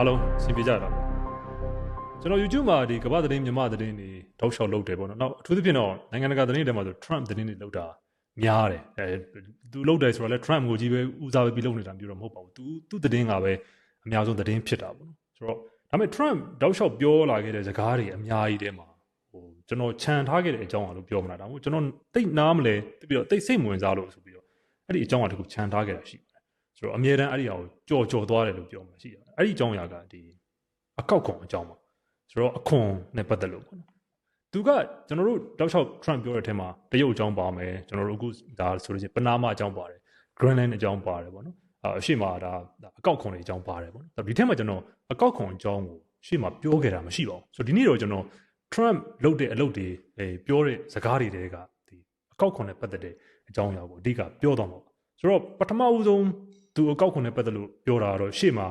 အားလုံးအဆင်ပြေကြတာပေါ့ကျွန်တော် YouTube မှာဒီကမ္ဘာသတင်းမြန်မာသတင်းတွေတောက်လျှောက်လုပ်တယ်ပေါ့နော်နောက်အထူးသဖြင့်တော့နိုင်ငံတကာသတင်းတွေမှာဆို Trump သတင်းတွေလုပ်တာများတယ်အဲသူလုပ်တယ်ဆိုတော့လဲ Trump ကိုကြီးပဲဦးစားပေးပြီးလုပ်နေတာမျိုးတော့မဟုတ်ပါဘူးသူသူ့သတင်းကပဲအများဆုံးသတင်းဖြစ်တာပေါ့နော်ဆိုတော့ဒါပေမဲ့ Trump တောက်လျှောက်ပြောလာခဲ့တဲ့စကားတွေအများကြီးတဲမှာဟိုကျွန်တော်ခြံထားခဲ့တဲ့အကြောင်းအရလို့ပြောမှာဒါမှမဟုတ်ကျွန်တော်တိတ်နားမလဲပြီးတော့တိတ်စိတ်ဝင်စားလို့ဆိုပြီးတော့အဲ့ဒီအကြောင်းအရာတခုခြံထားခဲ့တာရှိပါတယ်ဆိုတော့အမြဲတမ်းအဲ့ဒီအရာကိုကြော်ကြော်သွားတယ်လို့ပြောမှာရှိတယ် အဲ့ဒီအကြောင်းအရာကဒီအကောက်ခွန်အကြောင်းပါဆိုတော့အခွန်နဲ့ပတ်သက်လို့ပေါ့နော်သူကကျွန်တော်တို့တောက်လျှောက် Trump ပြောတဲ့အထက်မှာတရုတ်အကြောင်းပါမယ်ကျွန်တော်တို့အခုဒါဆိုလို့ရှိရင်ပနာမအကြောင်းပါတယ် Greenland အကြောင်းပါတယ်ပေါ့နော်အရှိမဒါအကောက်ခွန်တွေအကြောင်းပါတယ်ပေါ့နော်ဒီထက်မှာကျွန်တော်အကောက်ခွန်အကြောင်းကိုရှေ့မှာပြောခဲ့တာမရှိပါဘူးဆိုတော့ဒီနေ့တော့ကျွန်တော် Trump လုပ်တဲ့အလုပ်တွေအဲပြောတဲ့စကားတွေတဲကဒီအကောက်ခွန်နဲ့ပတ်သက်တဲ့အကြောင်းအရာကိုအဓိကပြောတော့မှာဆိုတော့ပထမဦးဆုံးသူအကောက်ခွန်နဲ့ပတ်သက်လို့ပြောတာတော့ရှေ့မှာ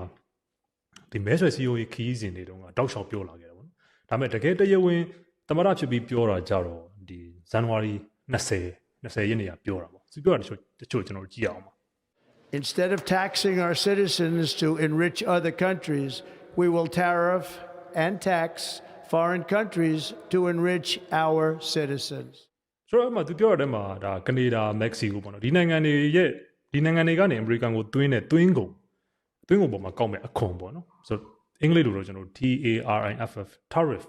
ဒီမဲဆွယ် CEO ခီးစဉ်တွေတုန်းကတောက်လျှောက်ပြောလာခဲ့တယ်ပေါ့နော်ဒါပေမဲ့တကယ်တရားဝင်သမရဖြစ်ပြီးပြောတာကြတော့ဒီဇန်နဝါရီ20 20ရက်နေ့ကပြောတာပေါ့သူပြောတာတချို့တချို့ကျွန်တော်တို့ကြည့်အောင်ပါ Instead of taxing our citizens to enrich other countries, we will tariff and tax foreign countries to enrich our citizens. ဆိုတော့အမှသူပြောတဲ့မှာဒါကနေဒါမက္ကဆီကိုပေါ့နော်ဒီနိုင်ငံတွေရဲ့ဒီနိုင်ငံတွေကနေအမေရိကန်ကိုတွင်းတဲ့တွင်းကုန်တွင်းကုန်ပေါ်မှာကောက်မဲ့အခွန်ပေါ့နော် ဆိုတော့အင်္ဂလိပ်လိုတော့ကျွန်တော်တို့ T A R I F F tariff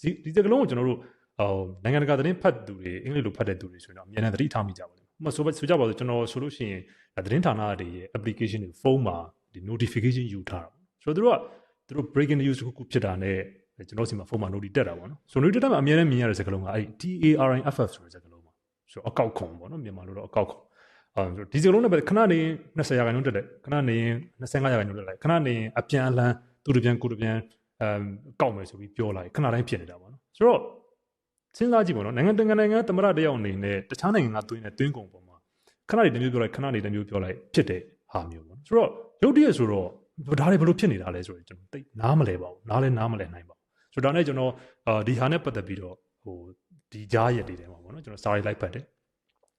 ဒီဒီစကားလုံးကိုကျွန်တော်တို့ဟိုနိုင်ငံတကာသတင်းဖတ်သူတွေအင်္ဂလိပ်လိုဖတ်တဲ့သူတွေဆိုရင်တော့အများနဲ့သတိထားမိကြပါလိမ့်မယ်။ဥပမာဆိုဆိုကြပါစို့ကျွန်တော်ဆိုလို့ရှိရင်သတင်းဌာနတွေရဲ့ application တွေဖုန်းမှာဒီ notification ယူထားတာပေါ့။ဆိုတော့သူတို့ကသူတို့ breaking news တစ်ခုခုဖြစ်တာနဲ့ကျွန်တော်စီမှာဖုန်းမှာ notice တက်တာပေါ့နော်။ဆို notice တက်မှာအများနဲ့မြင်ရတဲ့စကားလုံးကအဲ့ T A R I F F ဆိုတဲ့စကားလုံးပါ။ဆိုတော့အကောက်ခွန်ပေါ့နော်မြန်မာလိုတော့အကောက်ခွန်အဲဒီစကလုံးနဲ့ပဲခဏနေ20ရာခိုင်နှုန်းတက်တယ်ခဏနေ25ရာခိုင်နှုန်းတက်လိုက်ခဏနေအပြန်အလှန် သူတပြန်ကိုတပြန်အမ်ကောက်မယ်ဆိုပြီးပြောလိုက်ခဏတိုင်းဖြစ်နေတာပေါ့နော်ဆိုတော့စဉ်းစားကြည့်ပေါ့နော်နိုင်ငံတကာနိုင်ငံသမရတယောက်အနေနဲ့တခြားနိုင်ငံကသွင်းတဲ့သွင်းကုန်ပေါ်မှာခဏနေတမျိုးပြောလိုက်ခဏနေတမျိုးပြောလိုက်ဖြစ်တဲ့ဟာမျိုးပေါ့နော်ဆိုတော့ရုပ်တရက်ဆိုတော့ဒါတွေဘယ်လိုဖြစ်နေတာလဲဆိုတော့ကျွန်တော်သိနားမလဲပါဘူးနားလဲနားမလဲနိုင်ပါဘူးဆိုတော့ဒါနဲ့ကျွန်တော်အာဒီဟာနဲ့ပတ်သက်ပြီးတော့ဟိုဒီကြားရက်တွေထဲမှာပေါ့နော်ကျွန်တော်စာရီလိုက်ဖတ်တယ်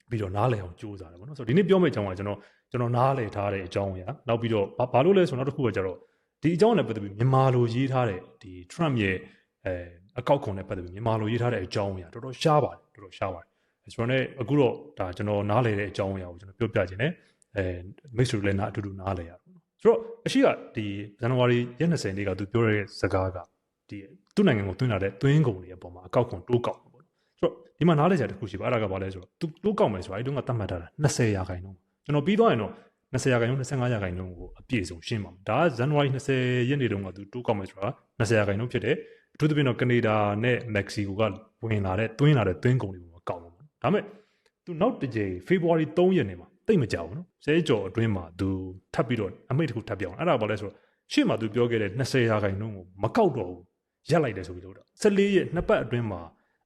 ပြီးတော့နားလည်အောင်ကြိုးစားတယ်ပေါ့နော်ဆိုတော့ဒီနေ့ပြောမယ့်အကြောင်းကကျွန်တော်ကျွန်တော်နားလည်ထားတဲ့အကြောင်းအရာနောက်ပြီးတော့ဘာလို့လဲဆိုတော့နောက်တစ်ခုကကျတော့ ဒီအကြောင်းနဲ့ပတ်သက်ပြီးမြန်မာလိုရေးထားတဲ့ဒီ Trump ရဲ့အဲအကောက်ခွန်နဲ့ပတ်သက်ပြီးမြန်မာလိုရေးထားတဲ့အကြောင်းအရာတော်တော်ရှားပါတယ်တော်တော်ရှားပါတယ်ဆိုတော့ねအခုတော့ဒါကျွန်တော်နားလည်တဲ့အကြောင်းအရာကိုကျွန်တော်ပြောပြခြင်းနဲ့အဲမိတ်ဆွေလည်းနားအတူတူနားလည်ရတယ်ပေါ့နော်ဆိုတော့အရှိကဒီဇန်နဝါရီရက်20နေ့ကသူပြောတဲ့စကားကဒီသူ့နိုင်ငံကိုတွင်းလာတဲ့တွင်းကုန်တွေအပေါ်မှာအကောက်ခွန်တိုးကောက်ပေါ့နော်ဆိုတော့ဒီမှာနားလည်ကြတစ်ခုရှိပါအဲ့ဒါကဘာလဲဆိုတော့သူတိုးကောက်မယ်ဆိုတာအဲ့တုန်းကသတ်မှတ်ထားတာ20ရာခိုင်နှုန်းကျွန်တော်ပြီးသွားရင်တော့ 20ရာခိုင်နှုန်း25ရာခိုင်နှုန်းကိုအပြည့်စုံရှင်းပါမယ်ဒါကဇန်နဝါရီ20ရက်နေ့တုန်းကသူတိုးကောက်မယ်ဆိုတာ20ရာခိုင်နှုန်းဖြစ်တယ်အထူးသဖြင့်တော့ကနေဒါနဲ့မက္ကဆီကိုကဝင်လာတဲ့တွင်းလာတဲ့တွင်းကုန်တွေပေါ်မှာကောက်မှာပေါ့ဒါပေမဲ့သူနောက်တစ်ကြိမ်ဖေဖော်ဝါရီ3ရက်နေ့မှာတိတ်မကြောက်ဘူးနော်ဆဲကြော်အတွင်းမှာသူထပ်ပြီးတော့အမိတ်တစ်ခုထပ်ပြောင်းအဲ့ဒါဘာလဲဆိုတော့ရှေ့မှာသူပြောခဲ့တဲ့20ရာခိုင်နှုန်းကိုမကောက်တော့ဘူးရက်လိုက်တယ်ဆိုပြီးလို့တော့14ရက်နှစ်ပတ်အတွင်းမှာ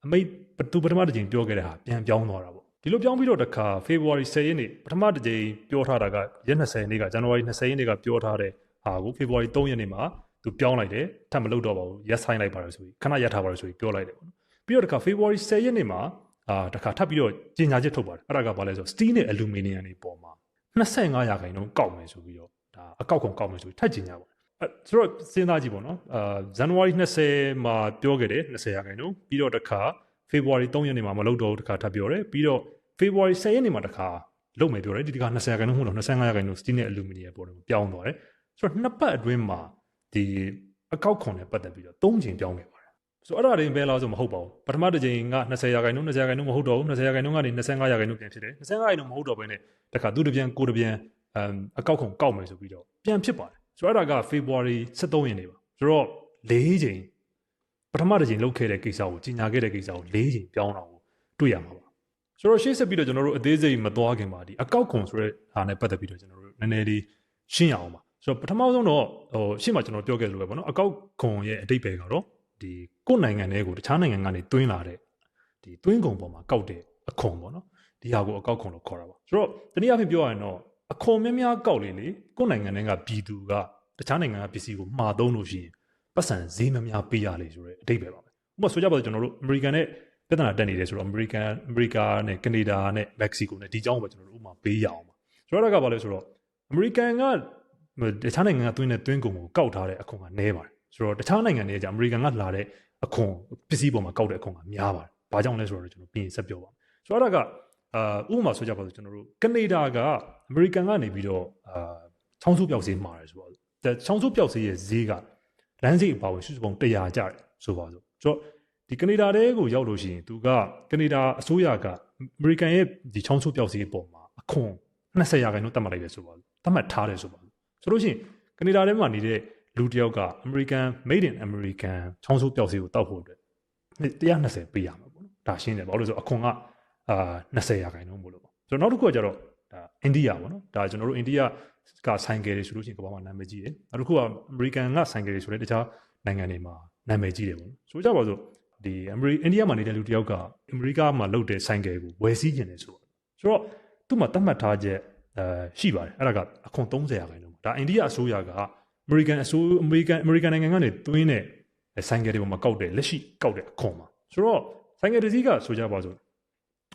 အမိတ်သူပထမတစ်ကြိမ်ပြောခဲ့တဲ့ဟာပြန်ပြောင်းသွားတာပေါ့ ဒီလိုပြောင်းပြီးတော့တခါဖေဖော်ဝါရီ10ရက်နေ့ပထမတစ်ကြိမ်ပြောထားတာကရက်20ရက်နေ့ကဇန်နဝါရီ20ရက်နေ့ကပြောထားတဲ့ဟာကိုဖေဖော်ဝါရီ3ရက်နေ့မှာသူပြောင်းလိုက်တယ်ထပ်မလုပ်တော့ပါဘူးရက်ဆိုင်လိုက်ပါတယ်ဆိုပြီးခဏရက်ထားပါတယ်ဆိုပြီးပြောလိုက်တယ်ပေါ့နော်ပြီးတော့တခါဖေဖော်ဝါရီ10ရက်နေ့မှာအာတခါထပ်ပြီးတော့ကြီးညာချက်ထုတ်ပါတယ်အဲ့ဒါကဘာလဲဆိုတော့ steel နဲ့ aluminum တွေပေါ်မှာ25ရာခိုင်နှုန်းကောက်မယ်ဆိုပြီးတော့ဒါအကောက်ခွန်ကောက်မယ်ဆိုပြီးထပ်ကြီးညာပါတယ်အဲဆိုတော့စဉ်းစားကြည့်ပေါ့နော်အာဇန်နဝါရီ20မှာပြောခဲ့တယ်20ရာခိုင်နှုန်းပြီးတော့တခါဖေဖော်ဝါရီ3ရက်နေ့မှာမလုပ်တော့ဘူးတခါထပ်ပြောတယ်ပြီးတော့ ဖေဖော်ဝါရီ10ရက်နေ့မှာတခါလုပ်မယ်ပြောတယ်ဒီတခါ20ရာခိုင်နှုန်းမဟုတ်တော့25ရာခိုင်နှုန်း steel နဲ့ aluminum ပေါ်တယ်ပြောင်းသွားတယ်ဆိုတော့နှစ်ပတ်အတွင်းမှာဒီအကောက်ခွန်နဲ့ပတ်သက်ပြီးတော့၃ချိန်ပြောင်းခဲ့ပါတယ်ဆိုတော့အဲ့ဒါတွေဘယ်လားဆိုမဟုတ်ပါဘူးပထမတစ်ချိန်က20ရာခိုင်နှုန်း20ရာခိုင်နှုန်းမဟုတ်တော့ဘူး20ရာခိုင်နှုန်းကနေ25ရာခိုင်နှုန်းပြန်ဖြစ်တယ်25ရာခိုင်နှုန်းမဟုတ်တော့ဘဲနဲ့တခါသူတစ်ပြန်ကိုတစ်ပြန်အမ်အကောက်ခွန်ကောက်မယ်ဆိုပြီးတော့ပြန်ဖြစ်ပါတယ်ဆိုတော့အဲ့ဒါက February 23ရက်နေ့ပါဆိုတော့၄ချိန်ပထမတစ်ချိန်လုပ်ခဲ့တဲ့ကိစ္စကိုကြီးညာခဲ့တဲ့ကိစ္စကို၄ချိန်ပြောင်းတော့တွေ့ရမှာပါ ဆိုတော့ရှေ့ဆက်ပြီးတော့ကျွန်တော်တို့အသေးစိတ်မသွားခင်ပါဒီအကောက်ခွန်ဆိုတဲ့ဟာနဲ့ပတ်သက်ပြီးတော့ကျွန်တော်တို့နည်းနည်းလေးရှင်းရအောင်ပါဆိုတော့ပထမဆုံးတော့ဟိုရှေ့မှာကျွန်တော်ပြောခဲ့လို့ပဲပေါ့နော်အကောက်ခွန်ရဲ့အတိတ်ပဲကတော့ဒီကိုယ့်နိုင်ငံထဲကိုတခြားနိုင်ငံကနေတွင်းလာတဲ့ဒီတွင်းကုန်ပေါ်မှာကောက်တဲ့အခွန်ပေါ့နော်ဒီဟာကိုအကောက်ခွန်လို့ခေါ်တာပါဆိုတော့တနည်းအားဖြင့်ပြောရရင်တော့အခွန်များများကောက်လေလေကိုယ့်နိုင်ငံထဲကပြည်သူကတခြားနိုင်ငံကပစ္စည်းကိုမှာသုံးလို့ရှိရင်ပတ်စံဈေးများများပေးရလေဆိုတဲ့အတိတ်ပဲပါပဲဥပမာဆိုကြပါစို့ကျွန်တော်တို့အမေရိကန်နဲ့ ပြဿနာတက်နေတယ်ဆိုတော့အမေရိကန်အမေရိကနဲ့ကနေဒါနဲ့မက္ကဆီကိုနဲ့ဒီအကြောင်းပဲကျွန်တော်တို့ဥပမာပေးရအောင်ပါဆိုတော့ဒါကဘာလဲဆိုတော့အမေရိကန်ကတခြားနိုင်ငံကသွင်းတဲ့သွင်းကုန်ကိုကောက်ထားတဲ့အခွန်ကနည်းပါတယ်ဆိုတော့တခြားနိုင်ငံတွေကကြာအမေရိကန်ကလာတဲ့အခွန်ပစ္စည်းပေါ်မှာကောက်တဲ့အခွန်ကများပါတယ်ဘာကြောင့်လဲဆိုတော့ကျွန်တော်ပြင်ဆက်ပြောပါမယ်ဆိုတော့အဲ့ဒါကအာဥပမာဆိုကြပါစို့ကျွန်တော်တို့ကနေဒါကအမေရိကန်ကနေပြီးတော့အာချောင်းစုပြောက်စေးမှာတယ်ဆိုတော့ချောင်းစုပြောက်စေးရဲ့ဈေးကလမ်းစိတ်အပါဝင်စုစုပေါင်း100ကျတယ်ဆိုပါစို့ဆိုတော့ ဒီကနေဒါတဲကိုရောက်လို့ရှိရင်သူကကနေဒါအစိုးရကအမေရိကန်ရဲ့ဒီချောင်းစုပြောက်စေးအပေါ်မှာအခွန်20ရာခိုင်နှုန်းတတ်မှတ်လိုက်တယ်ဆိုပါစို့တတ်မှတ်ထားတယ်ဆိုပါစို့ဆိုလို့ရှိရင်ကနေဒါထဲမှာနေတဲ့လူတစ်ယောက်က American made in American ချောင်းဆိုးပျောက်စီကိုတောက်ဖို့အတွက်120ပေးရမှာပေါ့နော်ဒါရှင်းတယ်ဘာလို့လဲဆိုတော့အခွန်ကအာ20ရာခိုင်နှုန်းမို့လို့ပေါ့ဆိုတော့နောက်တစ်ခုကကျတော့ဒါအိန္ဒိယပေါ့နော်ဒါကျွန်တော်တို့အိန္ဒိယကဆိုင်ကယ်တွေဆိုလို့ရှိရင်ကမ္ဘာမှာနာမည်ကြီးတယ်နောက်တစ်ခုကအမေရိကန်ကဆိုင်ကယ်တွေဆိုတဲ့တခြားနိုင်ငံတွေမှာနာမည်ကြီးတယ်ပေါ့နော်ဆိုကြပါစို့ ဒီအမေရိအိန္ဒိယမှာနေတဲ့လူတစ်ယောက်ကအမေရိကမှာလုပ်တဲ့ဆိုင်ကယ်ကိုဝယ်စည်းကျင်တယ်ဆိုတော့ဆိုတော့သူ့မှာတတ်မှတ်ထားချက်အဲရှိပါတယ်အဲ့ဒါကအခွန်30ရာခိုင်နှုန်းဒါအိန္ဒိယအစိုးရကအမေရိကန်အစိုးအမေရိကန်အမေရိကန်နိုင်ငံကနေတွင်းတဲ့ဆိုင်ကယ်တွေပေါ်မှာကောက်တဲ့လက်ရှိကောက်တဲ့အခွန်မှာဆိုတော့ဆိုင်ကယ်တစ်စီးကဆိုကြပါစို့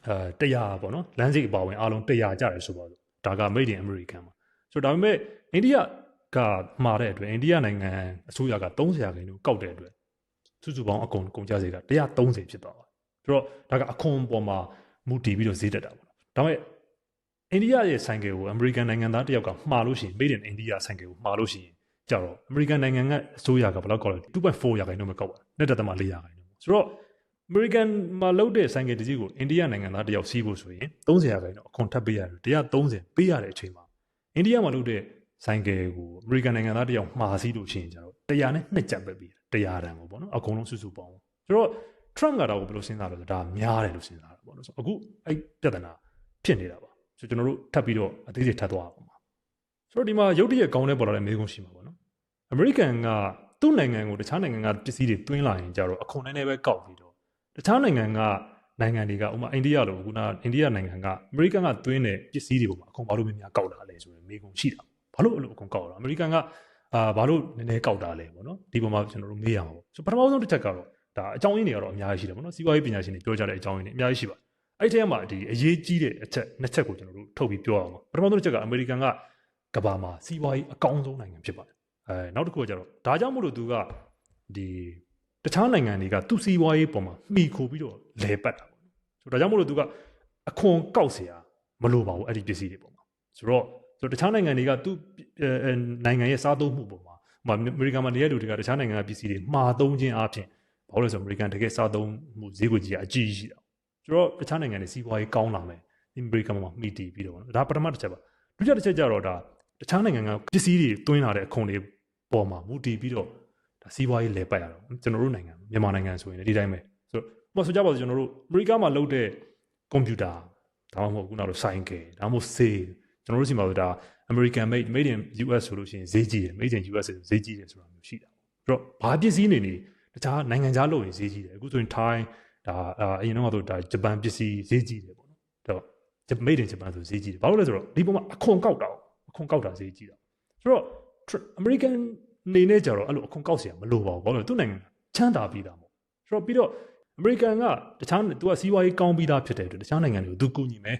အဲ100ပေါ့နော်လမ်းစိတ်အပါဝင်အားလုံး100ကျတယ်ဆိုပါစို့ဒါက made in American မှာဆိုတော့ဒါပေမဲ့အိန္ဒိယကမှာတဲ့အတွက်အိန္ဒိယနိုင်ငံအစိုးရက30ရာခိုင်နှုန်းကောက်တဲ့အတွက် စုစုပေါင်းအကုန်ကုန်ကျစရိတ်က130ဖြစ်သွားပါတယ်ဆိုတော့ဒါကအခွန်ပေါ်မှာမူတည်ပြီးတော့ဈေးတက်တာပေါ့နော်ဒါပေမဲ့အိန္ဒိယရဲ့ဆိုင်ကယ်ကိုအမေရိကန်နိုင်ငံသားတယောက်ကမှားလို့ရှိရင် made in India ဆိုင်ကယ်ကိုမှားလို့ရှိရင်ကြတော့အမေရိကန်နိုင်ငံကအစိုးရကဘယ်လောက်ကောက်လဲ2.4ရာခိုင်နှုန်းပဲကောက်ပါတယ်နဲ့တက်တမ4ရာခိုင်နှုန်းဆိုတော့အမေရိကန်မှာလုပ်တဲ့ဆိုင်ကယ်တစ်စီးကိုအိန္ဒိယနိုင်ငံသားတယောက်စီးဖို့ဆိုရင်30ရာခိုင်နှုန်းအခွန်ထပ်ပေးရတယ်130ပေးရတဲ့အချိန်မှာအိန္ဒိယမှာလုပ်တဲ့ ဆိုင်ကယ်ကိုအမေရိကန်နိုင်ငံသားတယောက်မှာစီးလို့ရှိရင်ကြတော့100နဲ့2ကျပ်ပဲပေးတယ်100တန်ကိုပေါ့နော်အကုန်လုံးစုစုပေါင်းဆိုတော့ Trump ကတော့ဘယ်လိုစဉ်းစားလဲဆိုတော့ဒါများတယ်လို့စဉ်းစားတာပေါ့နော်ဆိုအခုအဲ့ပြဿနာဖြစ်နေတာပါဆိုကျွန်တော်တို့ထပ်ပြီးတော့အသေးစိတ်ထပ်သွားအောင်ပါဆိုတော့ဒီမှာရုပ်တရက်ကောင်းတဲ့ပေါ်လာတဲ့မေးခွန်းရှိမှာပေါ့နော်အမေရိကန်ကသူ့နိုင်ငံကိုတခြားနိုင်ငံကပစ္စည်းတွေတွင်းလာရင်ကြတော့အခွန်နည်းနည်းပဲကောက်ပြီးတော့တခြားနိုင်ငံကနိုင်ငံတွေကဥပမာအိန္ဒိယလိုခုနအိန္ဒိယနိုင်ငံကအမေရိကန်ကတွင်းတဲ့ပစ္စည်းတွေပေါ်မှာအခွန်ဘာလို့များများကောက်တာလဲဆိုရင်မေးခွန်းရှိတာ ဘာလို့အဲ့လိုအခွန်ကောက်တာအမေရိကန်ကအာဘာလို့နည်းနည်းကောက်တာလဲပေါ့နော်ဒီပေါ်မှာကျွန်တော်တို့မေးရမှာပေါ့ဆိုပထမဆုံးတစ်ချက်ကတော့ဒါအကြောင်းရင်းတွေကတော့အများကြီးရှိတယ်ပေါ့နော်စီးပွားရေးပညာရှင်တွေပြောကြတဲ့အကြောင်းရင်းတွေအများကြီးရှိပါတယ်အဲ့ဒီထဲမှာဒီအရေးကြီးတဲ့အချက်နှစ်ချက်ကိုကျွန်တော်တို့ထုတ်ပြီးပြောအောင်ပါပထမဆုံးတစ်ချက်ကအမေရိကန်ကကဘာမှာစီးပွားရေးအကောင်းဆုံးနိုင်ငံဖြစ်ပါတယ်အဲနောက်တစ်ခုကကျတော့ဒါကြောင့်မို့လို့သူကဒီတခြားနိုင်ငံတွေကသူစီးပွားရေးပုံမှာမှီခိုပြီးတော့လဲပတ်တာပေါ့နော်ဆိုတော့ဒါကြောင့်မို့လို့သူကအခွန်ကောက်เสียမလိုပါဘူးအဲ့ဒီပစ္စည်းတွေပုံမှာဆိုတော့ ဆိုတော့တခြားနိုင်ငံတွေကသူနိုင်ငံရဲ့စားသုံးမှုပုံမှာအမေရိကန်မှာနေတဲ့လူတွေကတခြားနိုင်ငံကပစ္စည်းတွေမှာသုံးခြင်းအပြင်ဘာလို့လဲဆိုတော့အမေရိကန်တကယ်စားသုံးမှုဈေးကွက်ကြီးကအကြီးရှိတာဆိုတော့တခြားနိုင်ငံတွေစီးပွားရေးကောင်းလာမယ်အမေရိကန်မှာမှီတည်ပြီးတော့ဒါပထမတစ်ချက်ပါဒုတိယတစ်ချက်ကျတော့ဒါတခြားနိုင်ငံကပစ္စည်းတွေတွင်းလာတဲ့အခွန်တွေပေါ်မှာမူတည်ပြီးတော့ဒါစီးပွားရေးလဲပတ်ရတော့ကျွန်တော်တို့နိုင်ငံမြန်မာနိုင်ငံဆိုရင်ဒီတိုင်းပဲဆိုတော့ဆိုကြပါစို့ကျွန်တော်တို့အမေရိကမှာလုပ်တဲ့ကွန်ပျူတာဒါမှမဟုတ်ခုနကဆိုင်ကယ်ဒါမှမဟုတ်ဆေး ကျွန်တော်တို့စီမှာဆိုဒါ American made made in US ဆိုလို့ရှိရင်ဈေးကြီးတယ် made in US ဆိုဈေးကြီးတယ်ဆိုတာမျိုးရှိတာဆိုတော့ဘာပစ္စည်းနေနေတခြားနိုင်ငံခြားလုပ်ရင်ဈေးကြီးတယ်အခုဆိုရင် Thai ဒါအရင်တော့ဆိုဒါဂျပန်ပစ္စည်းဈေးကြီးတယ်ပေါ့နော်တော့ made in Japan ဆိုဈေးကြီးတယ်ဘာလို့လဲဆိုတော့ဒီပုံမှာအခွန်ကောက်တာအခွန်ကောက်တာဈေးကြီးတာဆိုတော့ American နေနဲ့ကြတော့အဲ့လိုအခွန်ကောက်เสียမလိုပါဘူးဘာလို့လဲသူ့နိုင်ငံချမ်းသာပြီးသားမို့ဆိုတော့ပြီးတော့ American ကတခြားသူကစီးပွားရေးကောင်းပြီးသားဖြစ်တဲ့အတွက်တခြားနိုင်ငံတွေကိုသူကူညီမယ်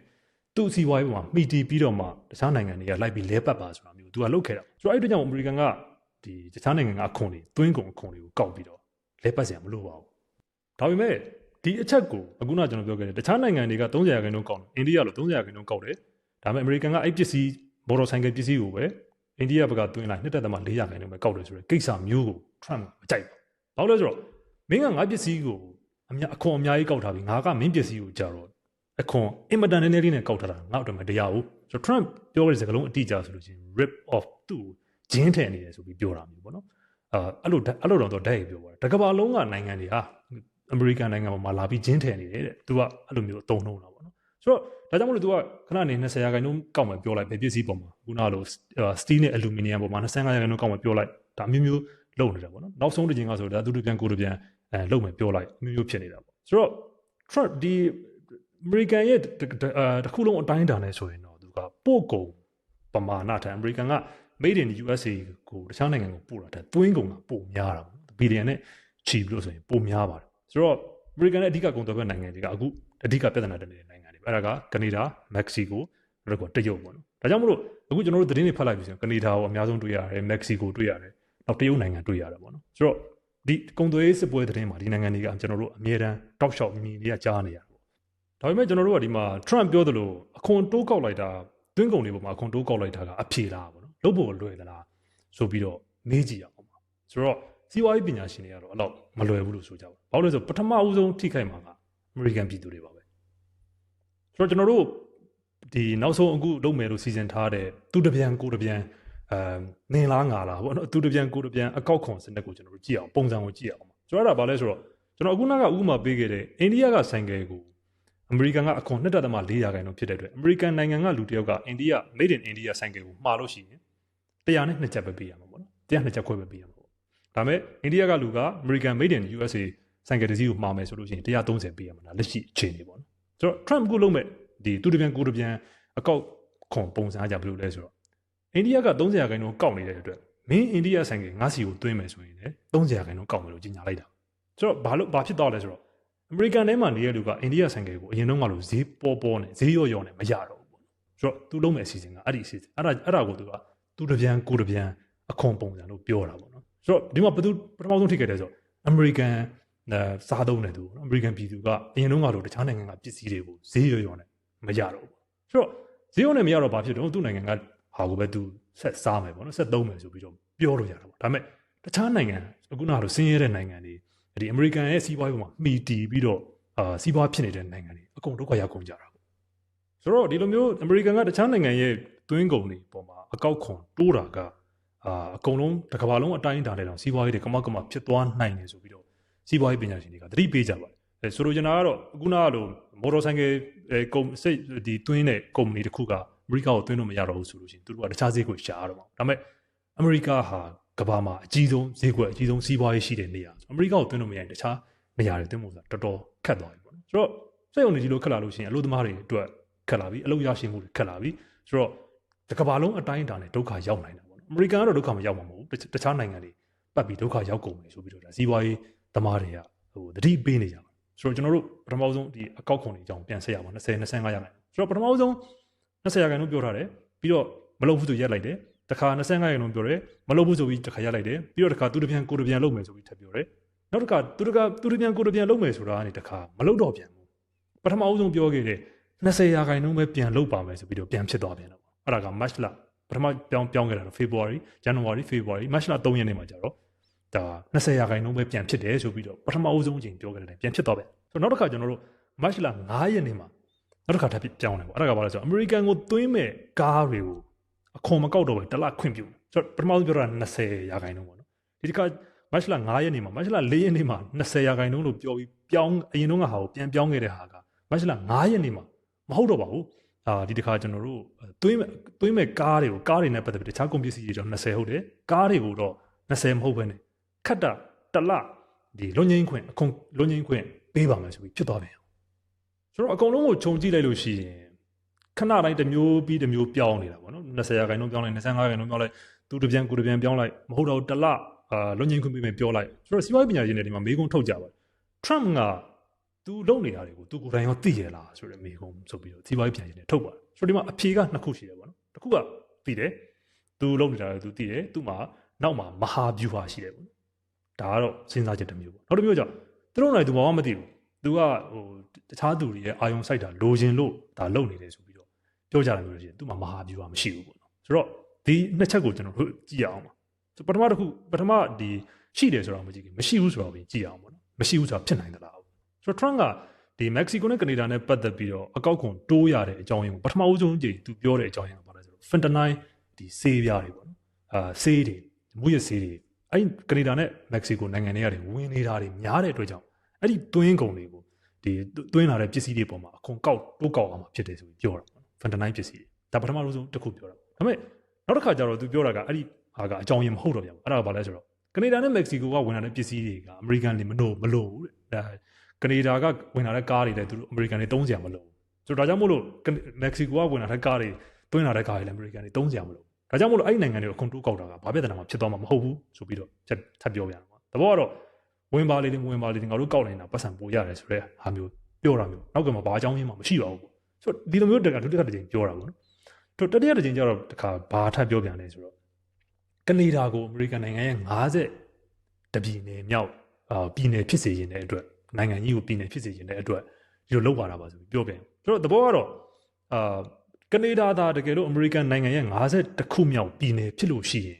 သူ့စီးပွားရေးပေါ်မှာမိတီပြီးတော့မှတခြားနိုင်ငံတွေကလိုက်ပြီးလဲပတ်ပါဆိုတာမျိုးသူကလုပ်ခဲ့တာဆိုတော့အဲ့ဒီကြောင့်အမေရိကန်ကဒီတခြားနိုင်ငံကအခွန်တွေသွင်းကုန်အခွန်တွေကိုကောက်ပြီးတော့လဲပတ်စရာမလိုပါဘူးဒါပေမဲ့ဒီအချက်ကိုအခုနကျွန်တော်ပြောခဲ့တယ်တခြားနိုင်ငံတွေက300ရာခိုင်နှုန်းကောက်တယ်အိန္ဒိယလို300ရာခိုင်နှုန်းကောက်တယ်ဒါပေမဲ့အမေရိကန်ကအဲ့ပစ္စည်းမော်တော်ဆိုင်ကယ်ပစ္စည်းကိုပဲအိန္ဒိယဘက်ကသွင်းလိုက်နှစ်တက်သမ400ရာခိုင်နှုန်းပဲကောက်တယ်ဆိုတော့ကိစ္စမျိုးကို Trump ကမကြိုက်ဘူးဘာလို့လဲဆိုတော့မင်းကငါပစ္စည်းကိုအများအခွန်အများကြီးကောက်ထားပြီးငါကမင်းပစ္စည်းကိုကြတော့ အခွန်အင်မတန်နည်းနည်းလေးနဲ့ကောက်ထားတာငါ့အတွက်မတရားဘူး။ဆိုတော့ Trump ပြောတဲ့စကားလုံးအတိအကျဆိုလို့ချင်း rip off သူ့ဂျင်းထည့်နေတယ်ဆိုပြီးပြောတာမျိုးပေါ့နော်။အာအဲ့လိုအဲ့လိုတော့ဓာတ်ရိုက်ပြောပါတယ်။တကဘာလုံးကနိုင်ငံတွေဟာအမေရိကန်နိုင်ငံမှာလာပြီးဂျင်းထည့်နေတယ်တဲ့။ तू ကအဲ့လိုမျိုးအတုံးနှုံးတာပေါ့နော်။ဆိုတော့ဒါကြောင့်မလို့ तू ကခဏနေ20ရာခိုင်နှုန်းကောက်မယ်ပြောလိုက်ပဲပစ္စည်းပုံမှာခုနလို steel နဲ့ aluminum ပုံမှာ25ရာခိုင်နှုန်းကောက်မယ်ပြောလိုက်ဒါမျိုးမျိုးလုံနေတယ်ပေါ့နော်နောက်ဆုံးတစ်ချိန်ကဆိုတော့သူတို့ပြန်ကိုတို့ပြန်အဲလုံမယ်ပြောလိုက်မျိုးမျိုးဖြစ်နေတာပေါ့ဆိုတော့ Trump ဒီ American ရဲ့တခုလုံးအတိုင်းအတာနဲ့ဆိုရင်တော့သူကပို့ကုန်ပမာဏထက် American က made in USA ကိုတခြားနိုင်ငံကိုပို့တာတဲ့သွင်းကုန်ကပိုများတာပေါ့ဘီလီယံနဲ့ချီပြီးလို့ဆိုရင်ပိုများပါတယ်ဆိုတော့ American ရဲ့အဓိကကုန်သွယ်ဘက်နိုင်ငံတွေကအခုအဓိကပြဿနာတက်နေတဲ့နိုင်ငံတွေအဲ့ဒါကကနေဒါမက္ကဆီကိုနောက်ကတရုတ်ပေါ့နော်ဒါကြောင့်မလို့အခုကျွန်တော်တို့သတင်းတွေဖတ်လိုက်ပြီဆိုရင်ကနေဒါကိုအများဆုံးတွေ့ရတယ်မက္ကဆီကိုတွေ့ရတယ်နောက်တရုတ်နိုင်ငံတွေ့ရတယ်ပေါ့နော်ဆိုတော့ဒီကုံသွေးစစ်ပွဲသတင်းမှာဒီနိုင်ငံတွေကကျွန်တော်တို့အမြဲတမ်းတောက်လျှောက်မြင်နေရကြားနေရပေါ့ ဒါပေမဲ့ကျွန်တော်တို့ကဒီမှာ Trump ပြောသလိုအခွန်တိုးကောက်လိုက်တာတွင်းကုန်တွေပေါ်မှာအခွန်တိုးကောက်လိုက်တာကအဖြေလားပေါ့နော်လုပ်ဖို့လွယ်သလားဆိုပြီးတော့မေးကြည့်ရအောင်ပါဆိုတော့စီးပွားရေးပညာရှင်တွေကတော့အဲ့တော့မလွယ်ဘူးလို့ဆိုကြပါဘာလို့လဲဆိုပထမဦးဆုံးထိခိုက်မှာကအမေရိကန်ပြည်သူတွေပါပဲဆိုတော့ကျွန်တော်တို့ဒီနောက်ဆုံးအခုလုပ်မယ်လို့စီစဉ်ထားတဲ့သူတပြန်ကိုတပြန်အဲနင်လားငါလားပေါ့နော်သူတပြန်ကိုတပြန်အကောက်ခွန်စနစ်ကိုကျွန်တော်တို့ကြည့်အောင်ပုံစံကိုကြည့်အောင်ဆိုတော့အဲ့ဒါဘာလဲဆိုတော့ကျွန်တော်အခုနကဥပမာပေးခဲ့တဲ့အိန္ဒိယကဆိုင်ကယ်ကို အမေရိကန်ကအခွန်2.4ရာခိုင်နှုန်းဖြစ်တဲ့အတွက်အမေရိကန်နိုင်ငံကလူတစ်ယောက်ကအိန္ဒိယ made in India ဆိုင်ကယ်ကိုမှာလို့ရှိရင်100နဲ့2ချက်ပဲပေးရမှာပေါ့နော်100နဲ့2ချက်ခွဲပဲပေးရမှာပေါ့ဒါပေမဲ့အိန္ဒိယကလူက American made in USA ဆိုင်ကယ်တစ်စီးကိုမှာမယ်ဆိုလို့ရှိရင်130ပေးရမှာလက်ရှိအခြေအနေပေါ့နော်ဆိုတော့ Trump ကိုလုံးမဲ့ဒီသူတပြန်ကိုတပြန်အကောက်ခွန်ပုံစံအကြဘယ်လိုလဲဆိုတော့အိန္ဒိယက30ရာခိုင်နှုန်းကောက်နေတဲ့အတွက်မင်းအိန္ဒိယဆိုင်ကငါးစီကိုသွင်းမယ်ဆိုရင်လည်း30ရာခိုင်နှုန်းကောက်မယ်လို့ကြေညာလိုက်တာဆိုတော့ဘာလို့ဘာဖြစ်တော့လဲဆိုတော့ အမေရိကန်ထဲမှာနေတဲ့လူကအိန္ဒိယဆိုင်ကကိုအရင်တုန်းကလို့ဈေးပေါ်ပေါ်နဲ့ဈေးရော့ရော့နဲ့မရတော့ဘူးပေါ့ဆိုတော့သူလုံးမဲ့အစီအစဉ်ကအဲ့ဒီအစီအစဉ်အဲ့ဒါအဲ့ဒါကိုသူကသူတပြန်ကိုတပြန်အခွန်ပုံစံလို့ပြောတာပေါ့နော်ဆိုတော့ဒီမှာဘယ်သူပထမဆုံးထိခဲ့တယ်ဆိုတော့အမေရိကန်အဲစားသုံးတယ်သူနော်အမေရိကန်ပြည်သူကအရင်တုန်းကလို့တခြားနိုင်ငံကပစ္စည်းတွေကိုဈေးရော့ရော့နဲ့မရတော့ဘူးဆိုတော့ဈေးရော့နဲ့မရတော့ဘာဖြစ်တော့သူ့နိုင်ငံကဟာကိုပဲသူဆက်စားမယ်ပေါ့နော်ဆက်သုံးမယ်ဆိုပြီးတော့ပြောလို့ရတာပေါ့ဒါပေမဲ့တခြားနိုင်ငံအခုနကတော့ဆင်းရဲတဲ့နိုင်ငံတွေ ဒီအမေရိကန်ရဲ့စီးပွားရေးပေါ်မှာမှီတီပြီးတော့အာစီးပွားဖြစ်နေတဲ့နိုင်ငံတွေအကုန်ဒုက္ခရောက်ကုန်ကြတာပေါ့ဆိုတော့ဒီလိုမျိုးအမေရိကန်ကတခြားနိုင်ငံရဲ့သွင်းကုန်တွေပေါ်မှာအကောက်ခွန်တိုးတာကအာအကုန်လုံးတစ်ကမ္ဘာလုံးအတိုင်းအတာနဲ့တော့စီးပွားရေးတွေကမကမဖြစ်သွားနိုင်တယ်ဆိုပြီးတော့စီးပွားရေးပညာရှင်တွေကသတိပေးကြပါတယ်အဲဆိုလိုချင်တာကတော့အခုနကလိုမော်တော်ဆိုင်ကယ်အဲကုမ္စိတ်ဒီသွင်းတဲ့ကုမ္ပဏီတစ်ခုကအမေရိကကိုသွင်းလို့မရတော့ဘူးဆိုလို့ရှိရင်သူတို့ကတခြားဈေးကိုရှာရတော့မှာဒါပေမဲ့အမေရိကဟာ ကမ္ဘာမှာအကြီးဆုံးဈေးကွက်အကြီးဆုံးစီးပွားရေးရှိတဲ့နေရာအမေရိကကိုသွင်းလို့မရရင်တခြားနေရာတွေသွင်းဖို့ဆိုတာတော်တော်ခက်သွားပြီပေါ့နော်ဆိုတော့စိတ်ုံနေကြီးလို့ခက်လာလို့ရှိရင်အလုပ်သမားတွေအတွက်ခက်လာပြီအလုပ်ရရှိမှုတွေခက်လာပြီဆိုတော့ဒီကမ္ဘာလုံးအတိုင်းအတာနဲ့ဒုက္ခရောက်နိုင်တာပေါ့နော်အမေရိကန်ကတော့ဒုက္ခမရောက်မှာမဟုတ်ဘူးတခြားနိုင်ငံတွေပတ်ပြီးဒုက္ခရောက်ကုန်ပြီဆိုပြီးတော့ဒါစီးပွားရေးသမားတွေကဟိုတတိပေးနေကြပါဆိုတော့ကျွန်တော်တို့ပထမဆုံးဒီအကောက်ခွန်တွေအကြောင်းပြန်ဆက်ရအောင်20 25ရနိုင်ဆိုတော့ပထမဆုံး20ရာခိုင်နှုန်းပြောထားတယ်ပြီးတော့မလုပ်ဘူးဆိုရက်လိုက်တယ် တခါ25ရာခိုင်နှုန်းပြောတယ်မလုပ်ဘူးဆိုပြီးတခါရက်လိုက်တယ်ပြီးတော့တခါသူတပြန်ကိုတပြန်လုပ်မယ်ဆိုပြီးထပ်ပြောတယ်နောက်တစ်ခါသူတကသူတပြန်ကိုတပြန်လုပ်မယ်ဆိုတာကနေတခါမလုပ်တော့ပြန်ဘူးပထမအဆုံးပြောခဲ့တဲ့20ရာခိုင်နှုန်းပဲပြန်လုပ်ပါမယ်ဆိုပြီးတော့ပြန်ဖြစ်သွားပြန်တော့အဲ့ဒါက match လပထမပြောင်းပြောင်းခဲ့တာတော့ February January February match လ3ရက်နေ့မှာကြာတော့ဒါ20ရာခိုင်နှုန်းပဲပြန်ဖြစ်တယ်ဆိုပြီးတော့ပထမအဆုံးအချိန်ပြောခဲ့တယ်ပြန်ဖြစ်သွားပြန်ဆိုတော့နောက်တစ်ခါကျွန်တော်တို့ match လ9ရက်နေ့မှာနောက်တစ်ခါထပ်ပြောင်းတယ်ပေါ့အဲ့ဒါကဘာလဲဆိုတော့ American ကိုသွင်းမဲ့ကားတွေကို အခွန်မကောက်တော့ပဲတစ်လခွင့်ပြုဆိုတော့ပထမဆုံးပြောတာ20ရာခိုင်နှုန်းပေါ့နော်ဒီတစ်ခါမတ်လ9ရက်နေ့မှာမတ်လ4ရက်နေ့မှာ20ရာခိုင်နှုန်းလို့ပြောပြီးပြောင်းအရင်တုန်းကဟာကိုပြန်ပြောင်းခဲ့တဲ့ဟာကမတ်လ9ရက်နေ့မှာမဟုတ်တော့ပါဘူးအာဒီတစ်ခါကျွန်တော်တို့သွင်းမဲ့သွင်းမဲ့ကားတွေကိုကားတွေနဲ့ပတ်သက်ပြီးတခြားကုန်ပစ္စည်းတွေတော့20ဟုတ်တယ်ကားတွေကိုတော့20မဟုတ်ဘဲနဲ့ခက်တာတလဒီလွန်ငင်းခွင့်အခွန်လွန်ငင်းခွင့်ပေးပါမယ်ဆိုပြီးဖြစ်သွားပြန်ဆိုတော့အကုန်လုံးကိုခြုံကြည့်လိုက်လို့ရှိရင် ခဏတိုင်းတစ်မျိုးပြီးတစ်မျိုးပြောင်းနေတာပေါ့နော်20ရာခိုင်နှုန်းပြောင်းလိုက်25ရာခိုင်နှုန်းပြောင်းလိုက်သူတစ်ပြန်ကိုတစ်ပြန်ပြောင်းလိုက်မဟုတ်တော့တလအာလွန်ငင်းခွင့်ပေးမယ်ပြောလိုက်ဆိုတော့စီးပွားရေးပညာရှင်တွေဒီမှာမေးခွန်းထုတ်ကြပါတယ် Trump ကသူလုံနေတာတွေကိုသူကိုယ်တိုင်ရောသိရလားဆိုတဲ့မေးခွန်းဆိုပြီးတော့စီးပွားရေးပညာရှင်တွေထုတ်ပါတယ်ဆိုတော့ဒီမှာအဖြေကနှစ်ခုရှိတယ်ပေါ့နော်တစ်ခုကသိတယ်သူလုံနေတာလည်းသူသိတယ်သူ့မှာနောက်မှာမဟာဗျူဟာရှိတယ်ပေါ့နော်ဒါကတော့စဉ်းစားချက်တစ်မျိုးပေါ့နောက်တစ်မျိုးကြောင့်သူတို့နိုင်သူဘာမှမသိဘူးသူကဟိုတခြားသူတွေရဲ့အာယုံစိုက်တာလိုချင်လို့ဒါလုံနေတယ်ဆိုပြီးတော့ ပြောကြတယ်မျိုးလို့ရှိရင်သူ့မှာမဟာဗျူဟာမရှိဘူးပေါ့နော်ဆိုတော့ဒီနှစ်ချက်ကိုကျွန်တော်တို့ကြည့်ရအောင်ပါပထမတစ်ခုပထမဒီရှိတယ်ဆိုတာမကြည့်ဘူးမရှိဘူးဆိုတာကိုကြည့်အောင်ပေါ့နော်မရှိဘူးဆိုတာဖြစ်နိုင်သလားဆိုတော့ Trump ကဒီမက္ကဆီကိုနဲ့ကနေဒါနဲ့ပတ်သက်ပြီးတော့အကောက်ခွန်တိုးရတဲ့အကြောင်းရင်းကိုပထမဦးဆုံးကြိမ်သူပြောတဲ့အကြောင်းရင်းကဘာလဲဆိုတော့ fentanyl ဒီဆေးပြားတွေပေါ့နော်အာဆေးတွေမူရဆေးတွေအဲ့ကနေဒါနဲ့မက္ကဆီကိုနိုင်ငံတွေကနေဝင်နေတာတွေများတဲ့အတွက်ကြောင့်အဲ့ဒီသွင်းကုန်တွေကိုဒီသွင်းလာတဲ့ပစ္စည်းတွေပေါ်မှာအခွန်ကောက်တိုးကောက်အောင်ဖြစ်တယ်ဆိုပြီးပြောတာ ပေါ့နော် fentanyl ပစ္စည်းတွေဒါပထမဦးဆုံးတစ်ခုပြောတာဒါပေမဲ့နောက်တစ်ခါကျတော့သူပြောတာကအဲ့ဒီဟာကအကြောင်းရင်းမဟုတ်တော့ပြန်ဘူးအဲ့ဒါကဘာလဲဆိုတော့ကနေဒါနဲ့မက္ကဆီကိုကဝင်လာတဲ့ပစ္စည်းတွေကအမေရိကန်တွေမလို့မလို့ဘူးတဲ့ဒါကနေဒါကဝင်လာတဲ့ကားတွေလည်းသူတို့အမေရိကန်တွေသုံးစရာမလိုဘူးဆိုတော့ဒါကြောင့်မို့လို့မက္ကဆီကိုကဝင်လာတဲ့ကားတွေသွင်းလာတဲ့ကားတွေလည်းအမေရိကန်တွေသုံးစရာမလိုဒါကြောင့်မို့လို့အဲ့ဒီနိုင်ငံတွေအခွန်တိုးကောက်တာကဘာပြဿနာမှဖြစ်သွားမှာမဟုတ်ဘူးဆိုပြီးတော့ထပ်ပြောပြတာပေါ့တဘောကတော့ဝင်ပါလေတွေဝင်ပါလေတွေငါတို့ကောက်နေတာပတ်စံပိုရတယ်ဆိုတော့ဟာမျိုးပြောတာမျိုးနောက်ကမှဘာအကြောင်းရင်းမှမရှိပါဘူးပေါ့ ဆိုတော့ဒီလိုမျိုးတက်ကဒုတိယတစ်ချိန်ပြောတာပေါ့နော်တို့တတိယတစ်ချိန်ကျတော့တခါဘာထပ်ပြောပြန်လဲဆိုတော့ကနေဒါကိုအမေရိကန်နိုင်ငံရဲ့50တပြည်နယ်မြောက်အာပြည်နယ်ဖြစ်စေခြင်းတဲ့အတွက်နိုင်ငံကြီးကိုပြည်နယ်ဖြစ်စေခြင်းတဲ့အတွက်ဒီလိုလုပ်ပါတာပါဆိုပြီးပြောပြန်ဆိုတော့သဘောကတော့အာကနေဒါသာတကယ်လို့အမေရိကန်နိုင်ငံရဲ့50တခုမြောက်ပြည်နယ်ဖြစ်လို့ရှိရင်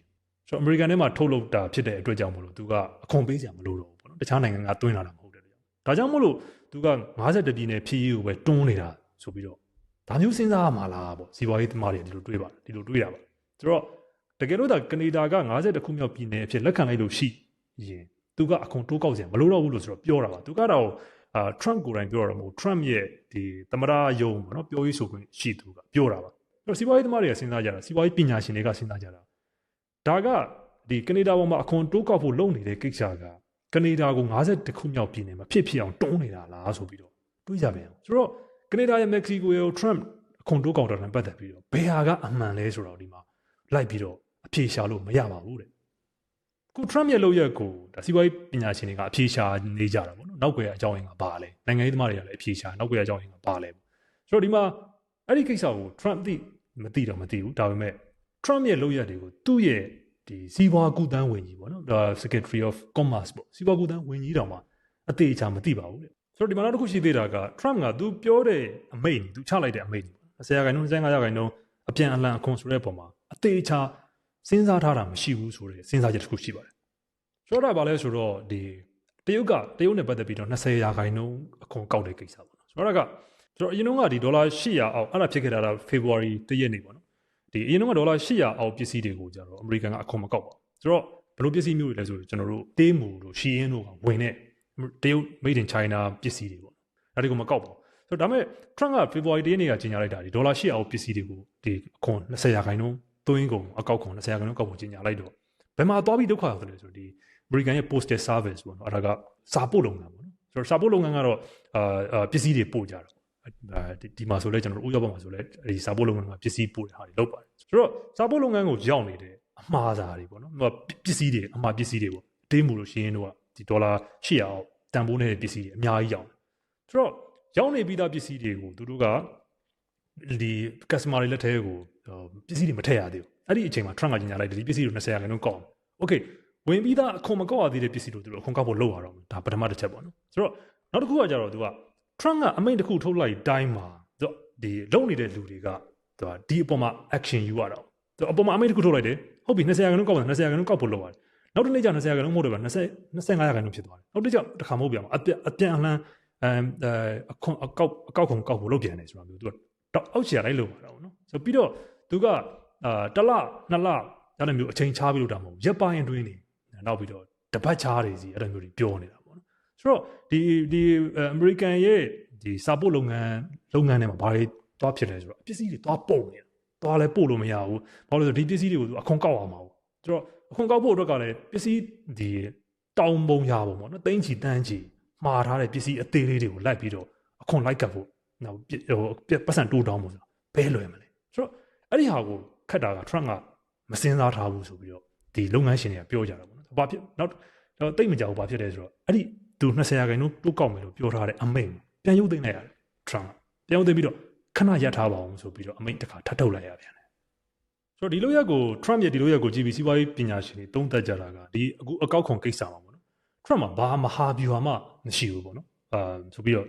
ဆိုတော့အမေရိကန်ထဲမှာထုတ်လုပ်တာဖြစ်တဲ့အတွက်ကြောင့်မလို့သူကအခွန်ပေးစရာမလိုတော့ဘူးပေါ့နော်တခြားနိုင်ငံကတွင်းလာတာမဟုတ်တဲ့အတွက်ဒါကြောင့်မို့လို့သူက50ပြည်နယ်ဖြစ်ရေးကိုပဲတွန်းနေတာ ဆိုပြီးတော့ဒါမျိုးစဉ်းစားရမှာလားပေါ့စီးပွားရေးသမားတွေဒီလိုတွေးပါဒီလိုတွေးတာပါဆိုတော့တကယ်လို့ဒါကနေဒါက50တခုမြောက်ပြည်နယ်အဖြစ်လက်ခံလိုက်လို့ရှိရင်သူကအခွန်တိုးကောက်စရာမလိုတော့ဘူးလို့ဆိုတော့ပြောတာပါသူကတော့အာ Trump ကိုယ်တိုင်ပြောရတော့မဟုတ် Trump ရဲ့ဒီသမရယုံပေါ့နော်ပြောရေးဆိုခွင့်ရှိသူကပြောတာပါအဲ့တော့စီးပွားရေးသမားတွေကစဉ်းစားကြတာစီးပွားရေးပညာရှင်တွေကစဉ်းစားကြတာဒါကဒီကနေဒါပေါ်မှာအခွန်တိုးကောက်ဖို့လုပ်နေတဲ့ကိစ္စကကနေဒါကို50ခုမြောက်ပြည်နယ်မှာဖြစ်ဖြစ်အောင်တွန်းနေတာလားဆိုပြီးတော့တွေးကြပြန်အောင်ဆိုတော့ ကနေဒါရဲ့မက္ကဆီကိုရဲ့ Trump အခွန်တိုးကောက်တာနဲ့ပတ်သက်ပြီးတော့ဘယ်ဟာကအမှန်လဲဆိုတော့ဒီမှာလိုက်ပြီးတော့အဖြေရှာလို့မရပါဘူးတဲ့ခု Trump ရဲ့လုပ်ရက်ကိုဒါစီးပွားရေးပညာရှင်တွေကအဖြေရှာနေကြတာပေါ့နော်နောက်ွယ်အကြောင်းရင်းကဘာလဲနိုင်ငံရေးသမားတွေကလည်းအဖြေရှာနောက်ွယ်အကြောင်းရင်းကဘာလဲဆိုတော့ဒီမှာအဲ့ဒီကိစ္စကို Trump သိမသိတော့မသိဘူးဒါပေမဲ့ Trump ရဲ့လုပ်ရက်တွေကိုသူ့ရဲ့ဒီစီးပွားကူတန်းဝင်ကြီးပေါ့နော်ဒါ Secretary of Commerce ပေါ့စီးပွားကူတန်းဝင်ကြီးတောင်မှအသေးအချာမသိပါဘူးတဲ့ ဆိုတော့ဒီမှာနောက်တစ်ခုရှိသေးတာက Trump ကသူပြောတဲ့အမိန့်သူချလိုက်တဲ့အမိန့်20ရာခိုင်နှုန်း25ရာခိုင်နှုန်းအပြန်အလှန်အခွန်ဆိုတဲ့ပုံမှာအသေးအချာစဉ်းစားထားတာမရှိဘူးဆိုတဲ့စဉ်းစားချက်တစ်ခုရှိပါတယ်ဆိုတော့ဒါဘာလဲဆိုတော့ဒီတရုတ်ကတရုတ်နဲ့ပတ်သက်ပြီးတော့20ရာခိုင်နှုန်းအခွန်ကောက်တဲ့ကိစ္စပေါ့နော်ဆိုတော့ဒါကဆိုတော့အရင်တုန်းကဒီဒေါ်လာ800အောက်အဲ့ဒါဖြစ်ခဲ့တာက February 1ရက်နေ့ပေါ့နော်ဒီအရင်တုန်းကဒေါ်လာ800အောက်ပစ္စည်းတွေကိုကြတော့အမေရိကန်ကအခွန်မကောက်ပါဘူးဆိုတော့ဘယ်လိုပစ္စည်းမျိုးတွေလဲဆိုတော့ကျွန်တော်တို့တေးမူတို့ရှီယင်းတို့ကဝင်တဲ့ တရုတ် made in China ပစ္စည်းတွေပေါ့အဲ့ဒီကိုမကောက်ပါဘူးဆိုတော့ဒါပေမဲ့ Trump က February 1ရက်နေ့ကကြီးညာလိုက်တာဒီဒေါ်လာ800အောက်ပစ္စည်းတွေကိုဒီအခွန်20ရာခိုင်နှုန်းသွင်းကုန်အကောက်ခွန်20ရာခိုင်နှုန်းကောက်ဖို့ကြီးညာလိုက်တော့ဘယ်မှာသွားပြီးဒုက္ခရောက်တယ်လဲဆိုတော့ဒီ American ရဲ့ postal service ပေါ့နော်အဲ့ဒါကစာပို့လုပ်ငန်းပေါ့နော်ဆိုတော့စာပို့လုပ်ငန်းကတော့အာပစ္စည်းတွေပို့ကြတော့အဲဒီဒီမှာဆိုလဲကျွန်တော်တို့ဥရောပမှာဆိုလဲဒီစာပို့လုပ်ငန်းကပစ္စည်းပို့တဲ့ဟာတွေလုပ်ပါတယ်ဆိုတော့စာပို့လုပ်ငန်းကိုရောက်နေတဲ့အမှားစာတွေပေါ့နော်ဟိုပစ္စည်းတွေအမှားပစ္စည်းတွေပေါ့တေးမှုလို့ရှိရင်တော့ ဒီဒေါ်လာ800အောက်တန်ဖိုးနေတဲ့ပစ္စည်းတွေအများကြီးရောက်ဆိုတော့ရောက်နေပြီးသားပစ္စည်းတွေကိုသူတို့ကဒီ customer တွေလက်ထဲကိုပစ္စည်းတွေမထည့်ရသေးဘူးအဲ့ဒီအချိန်မှာ Trump ကညင်ညာလိုက်တယ်ဒီပစ္စည်းတွေ20ရာခိုင်နှုန်းကောက်အောင် okay ဝင်ပြီးသားအခွန်မကောက်ရသေးတဲ့ပစ္စည်းတို့သူတို့အခွန်ကောက်ဖို့လုပ်ရတော့ဒါပထမတစ်ချက်ပေါ့နော်ဆိုတော့နောက်တစ်ခုကကြတော့သူက Trump ကအမိန့်တစ်ခုထုတ်လိုက်တိုင်းမှာသူဒီလုံနေတဲ့လူတွေကသူကဒီအပေါ်မှာ action ယူရတော့သူအပေါ်မှာအမိန့်တစ်ခုထုတ်လိုက်တယ်ဟုတ်ပြီ20ရာခိုင်နှုန်းကောက်တယ်20ရာခိုင်နှုန်းကောက်ဖို့လုပ်ရတယ် နောက်တစ်နေ့ကျ20ရာခိုင်နှုန်းမဟုတ်တယ်ဗျ20 25ရာခိုင်နှုန်းဖြစ်သွားတယ်နောက်တစ်ချက်တစ်ခါမဟုတ်ပြန်အပြန်အပြန်အလှန်အမ်အခွန်အကောက်အကောက်ခွန်ကောက်ဖို့လုပ်ပြန်တယ်ဆိုတာမျိုးသူကတော့အောက်ချရလိုက်လို့ပါတော့နော်ဆိုပြီးတော့သူကအာတလနှစ်လအဲ့လိုမျိုးအချိန်ချပြီးလို့တာမဟုတ်ရက်ပိုင်းအတွင်းနေနောက်ပြီးတော့တပတ်ချားတွေစီအဲ့လိုမျိုးတွေပြောနေတာပေါ့နော်ဆိုတော့ဒီဒီအမေရိကန်ရဲ့ဒီစာပို့လုပ်ငန်းလုပ်ငန်းထဲမှာဘာတွေသွားဖြစ်လဲဆိုတော့ပစ္စည်းတွေသွားပုံနေတာသွားလဲပို့လို့မရဘူးဘာလို့လဲဆိုဒီပစ္စည်းတွေကိုသူအခွန်ကောက်အောင်မှာဘူးဆိုတော့ အခွန်ကောက်ဖို့အတွက်ကလည်းပစ္စည်းဒီတောင်ပုံရပုံပေါ့နော်တိမ့်ချီတန်းချီမှားထားတဲ့ပစ္စည်းအသေးလေးတွေကိုလိုက်ပြီးတော့အခွန်လိုက်ကပ်ဖို့နောက်ဟိုပတ်စံတိုးတောင်းဖို့ဆိုဘဲလွယ်မလဲဆိုတော့အဲ့ဒီဟာကိုခတ်တာက Trump ကမစင်စားထားဘူးဆိုပြီးတော့ဒီလုပ်ငန်းရှင်တွေကပြောကြတာပေါ့နော်။ဘာဖြစ်နောက်တော့တိတ်မကြောက်ဘာဖြစ်လဲဆိုတော့အဲ့ဒီသူ20ရာခိုင်နှုန်းတိုးကောက်မယ်လို့ပြောထားတဲ့အမိန့်ပြန်ရုပ်သိမ်းလိုက်ရတယ် Trump ပြန်ရုပ်သိမ်းပြီးတော့ခဏရပ်ထားပါအောင်ဆိုပြီးတော့အမိန့်တစ်ခါထပ်ထုတ်လိုက်ရပြန်တယ်။ ဆိုတော့ဒီလိုရက်ကို Trump ရဲ့ဒီလိုရက်ကိုကြည့်ပြီးစီးပွားရေးပညာရှင်တွေတုံးသက်ကြတာကဒီအခုအကောက်ခွန်ကိစ္စမှာပေါ့နော်။ Trump မှာဘာမဟာဗျူဟာမှမရှိဘူးပေါ့နော်။အာဆိုပြီးတော့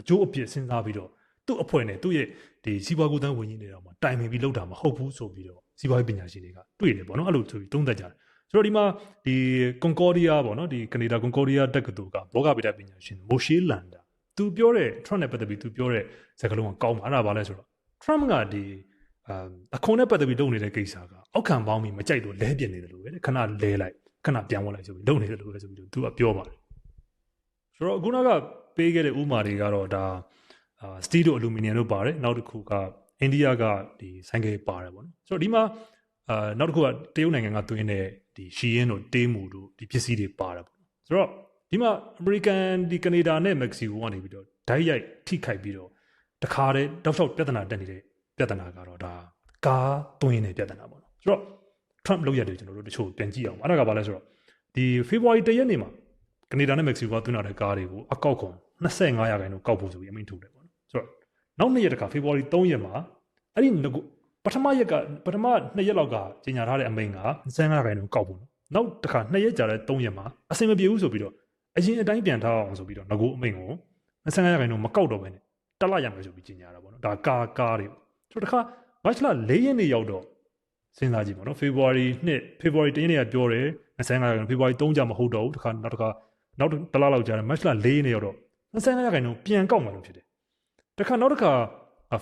အကျိုးအပြစ်စဉ်းစားပြီးတော့သူ့အဖွဲ့နဲ့သူ့ရဲ့ဒီစီးပွားကူးသန်းဝင်ကြီးနေတော့မှတိုင်ပင်ပြီးလောက်တာမဟုတ်ဘူးဆိုပြီးတော့စီးပွားရေးပညာရှင်တွေကတွေ့တယ်ပေါ့နော်အဲ့လိုဆိုပြီးသုံးသပ်ကြတယ်ဆိုတော့ဒီမှာဒီ Concordia ပေါ့နော်ဒီကနေဒါ Concordia တက္ကသိုလ်ကဘောဂဗေဒပညာရှင် Moshe Landa သူပြောတဲ့ Trump နဲ့ပတ်သက်ပြီးသူပြောတဲ့စကားလုံးကကောင်းမှာအဲ့ဒါဘာလဲဆိုတော့ Trump ကဒီ အခွန်နဲ့ပတ်သက်ပြီးလုပ်နေတဲ့ကိစ္စကအောက်ခံပေါင်းပြီးမကြိုက်လို့လဲပြစ်နေတယ်လို့ပဲခဏလဲလိုက်ခဏပြန်ဝင်လိုက်ဆိုပြီးလုပ်နေတယ်လို့ပဲဆိုပြီးသူကပြောပါတယ်ဆိုတော့အခုနောက်ကပေးခဲ့တဲ့ဥမာတွေကတော့ဒါအာစတီးတို့အလူမီနီယံတို့ပါတယ်နောက်တစ်ခုကအိန္ဒိယကဒီဆိုင်ကယ်ပါတယ်ပေါ့နော်ဆိုတော့ဒီမှာအာနောက်တစ်ခုကတရုတ်နိုင်ငံကတွင်းတဲ့ဒီရှီယင်းတို့တေးမူတို့ဒီပစ္စည်းတွေပါတယ်ပေါ့ဆိုတော့ဒီမှာအမေရိကန်ဒီကနေဒါနဲ့မက္ကဆီကိုကနေပြီးတော့ဓာတ်ရိုက်ထိခိုက်ပြီးတော့တခါတည်းတောက်လျှောက်ပြဿနာတက်နေတဲ့ ပြဿနာကတော့ဒါကားတွင်းတဲ့ပြဿနာပေါ့နော်ဆိုတော့ Trump လောက်ရတယ်ကျွန်တော်တို့တချို့ပြန်ကြည့်အောင်အဲ့ဒါကဘာလဲဆိုတော့ဒီ February 1ရက်နေ့မှာကနေဒါနဲ့မက္ကဆီကိုကတွင်းလာတဲ့ကားတွေကိုအကောက်ခွန်25ရာခိုင်နှုန်းကောက်ဖို့ဆိုပြီးအမိန့်ထုတ်တယ်ပေါ့နော်ဆိုတော့နောက်နေ့ရက်တခါ February 3ရက်မှာအဲ့ဒီပထမရက်ကပထမနှစ်ရက်လောက်ကကြီးညာထားတဲ့အမိန်က25ခိုင်နှုန်းကောက်ဖို့နော်နောက်တစ်ခါနှစ်ရက်ကြာတဲ့3ရက်မှာအဆင်မပြေဘူးဆိုပြီးတော့အရင်အတိုင်းပြန်ထားအောင်ဆိုပြီးတော့ငကိုအမိန်ကို25ခိုင်နှုန်းမကောက်တော့ဘဲနဲ့တက်လိုက်ရမယ်ဆိုပြီးကြီးညာတာပေါ့နော်ဒါကာကားတွေ ဆိုတော့တစ်ခါမတ်လ4ရက်နေ့ရောက်တော့စဉ်းစားကြည့်ပါနော် February နှစ် February 1ရက်နေ့ကပြောတယ်25ခိုင်နှုန်း February 3ကြာမဟုတ်တော့ဘူးတစ်ခါနောက်တစ်ခါနောက်တစ်လလောက်ကြာတယ်မတ်လ4ရက်နေ့ရောက်တော့25ခိုင်နှုန်းပြန်ကောက်မှလို့ဖြစ်တယ်တစ်ခါနောက်တစ်ခါ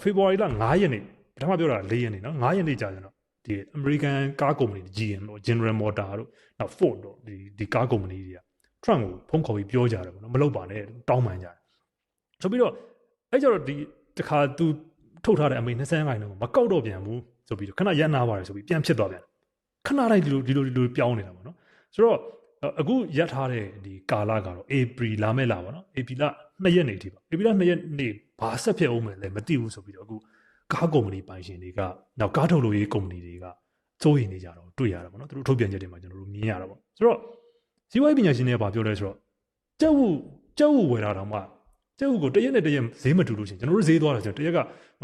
February လ9ရက်နေ့ပထမပြောတာ4ရက်နေ့နော်9ရက်နေ့ကြာကျွန်တော်ဒီ American ကားကုမ္ပဏီ GM တို့ General Motor တို့နောက် Ford တို့ဒီဒီကားကုမ္ပဏီတွေက Trump ကိုဖုန်းခေါ်ပြီးပြောကြတယ်ပေါ့နော်မလုပ်ပါနဲ့တောင်းပန်ကြတယ်ဆိုပြီးတော့အဲ့ကြတော့ဒီတခါ तू ထုတ်ထားတဲ့အမိန့်25ခိုင်နှုန်းကိုမကောက်တော့ပြန်ဘူးဆိုပြီးတော့ခဏရန်နာပါတယ်ဆိုပြီးပြန်ဖြစ်သွားပြန်ခဏတိုင်းဒီလိုဒီလိုဒီလိုပြောင်းနေတာပေါ့နော်ဆိုတော့အခုရက်ထားတဲ့ဒီကာလကတော့ April လာမဲ့လာပါနော် April လ2ရက်နေထိပါ April လ2ရက်နေဘာဆက်ဖြစ်အောင်မလဲမသိဘူးဆိုပြီးတော့အခုကားကုမ္ပဏီပိုင်ရှင်တွေကနောက်ကားထုတ်လို့ရေးကုမ္ပဏီတွေကစိုးရိမ်နေကြတော့တွေ့ရတာပေါ့နော်သူတို့ထုတ်ပြန်ချက်တွေမှာကျွန်တော်တို့မြင်ရတာပေါ့ဆိုတော့စီးပွားရေးပညာရှင်တွေကပြောလဲဆိုတော့ကျုပ်ဝကျုပ်ဝဝယ်တာတော့မှ ကျုပ်ကိုတရက်နဲ့တရက်ဈေးမတူလို့ရှိရင်ကျွန်တော်တို့ဈေးသွားတာဆိုတော့တရက်က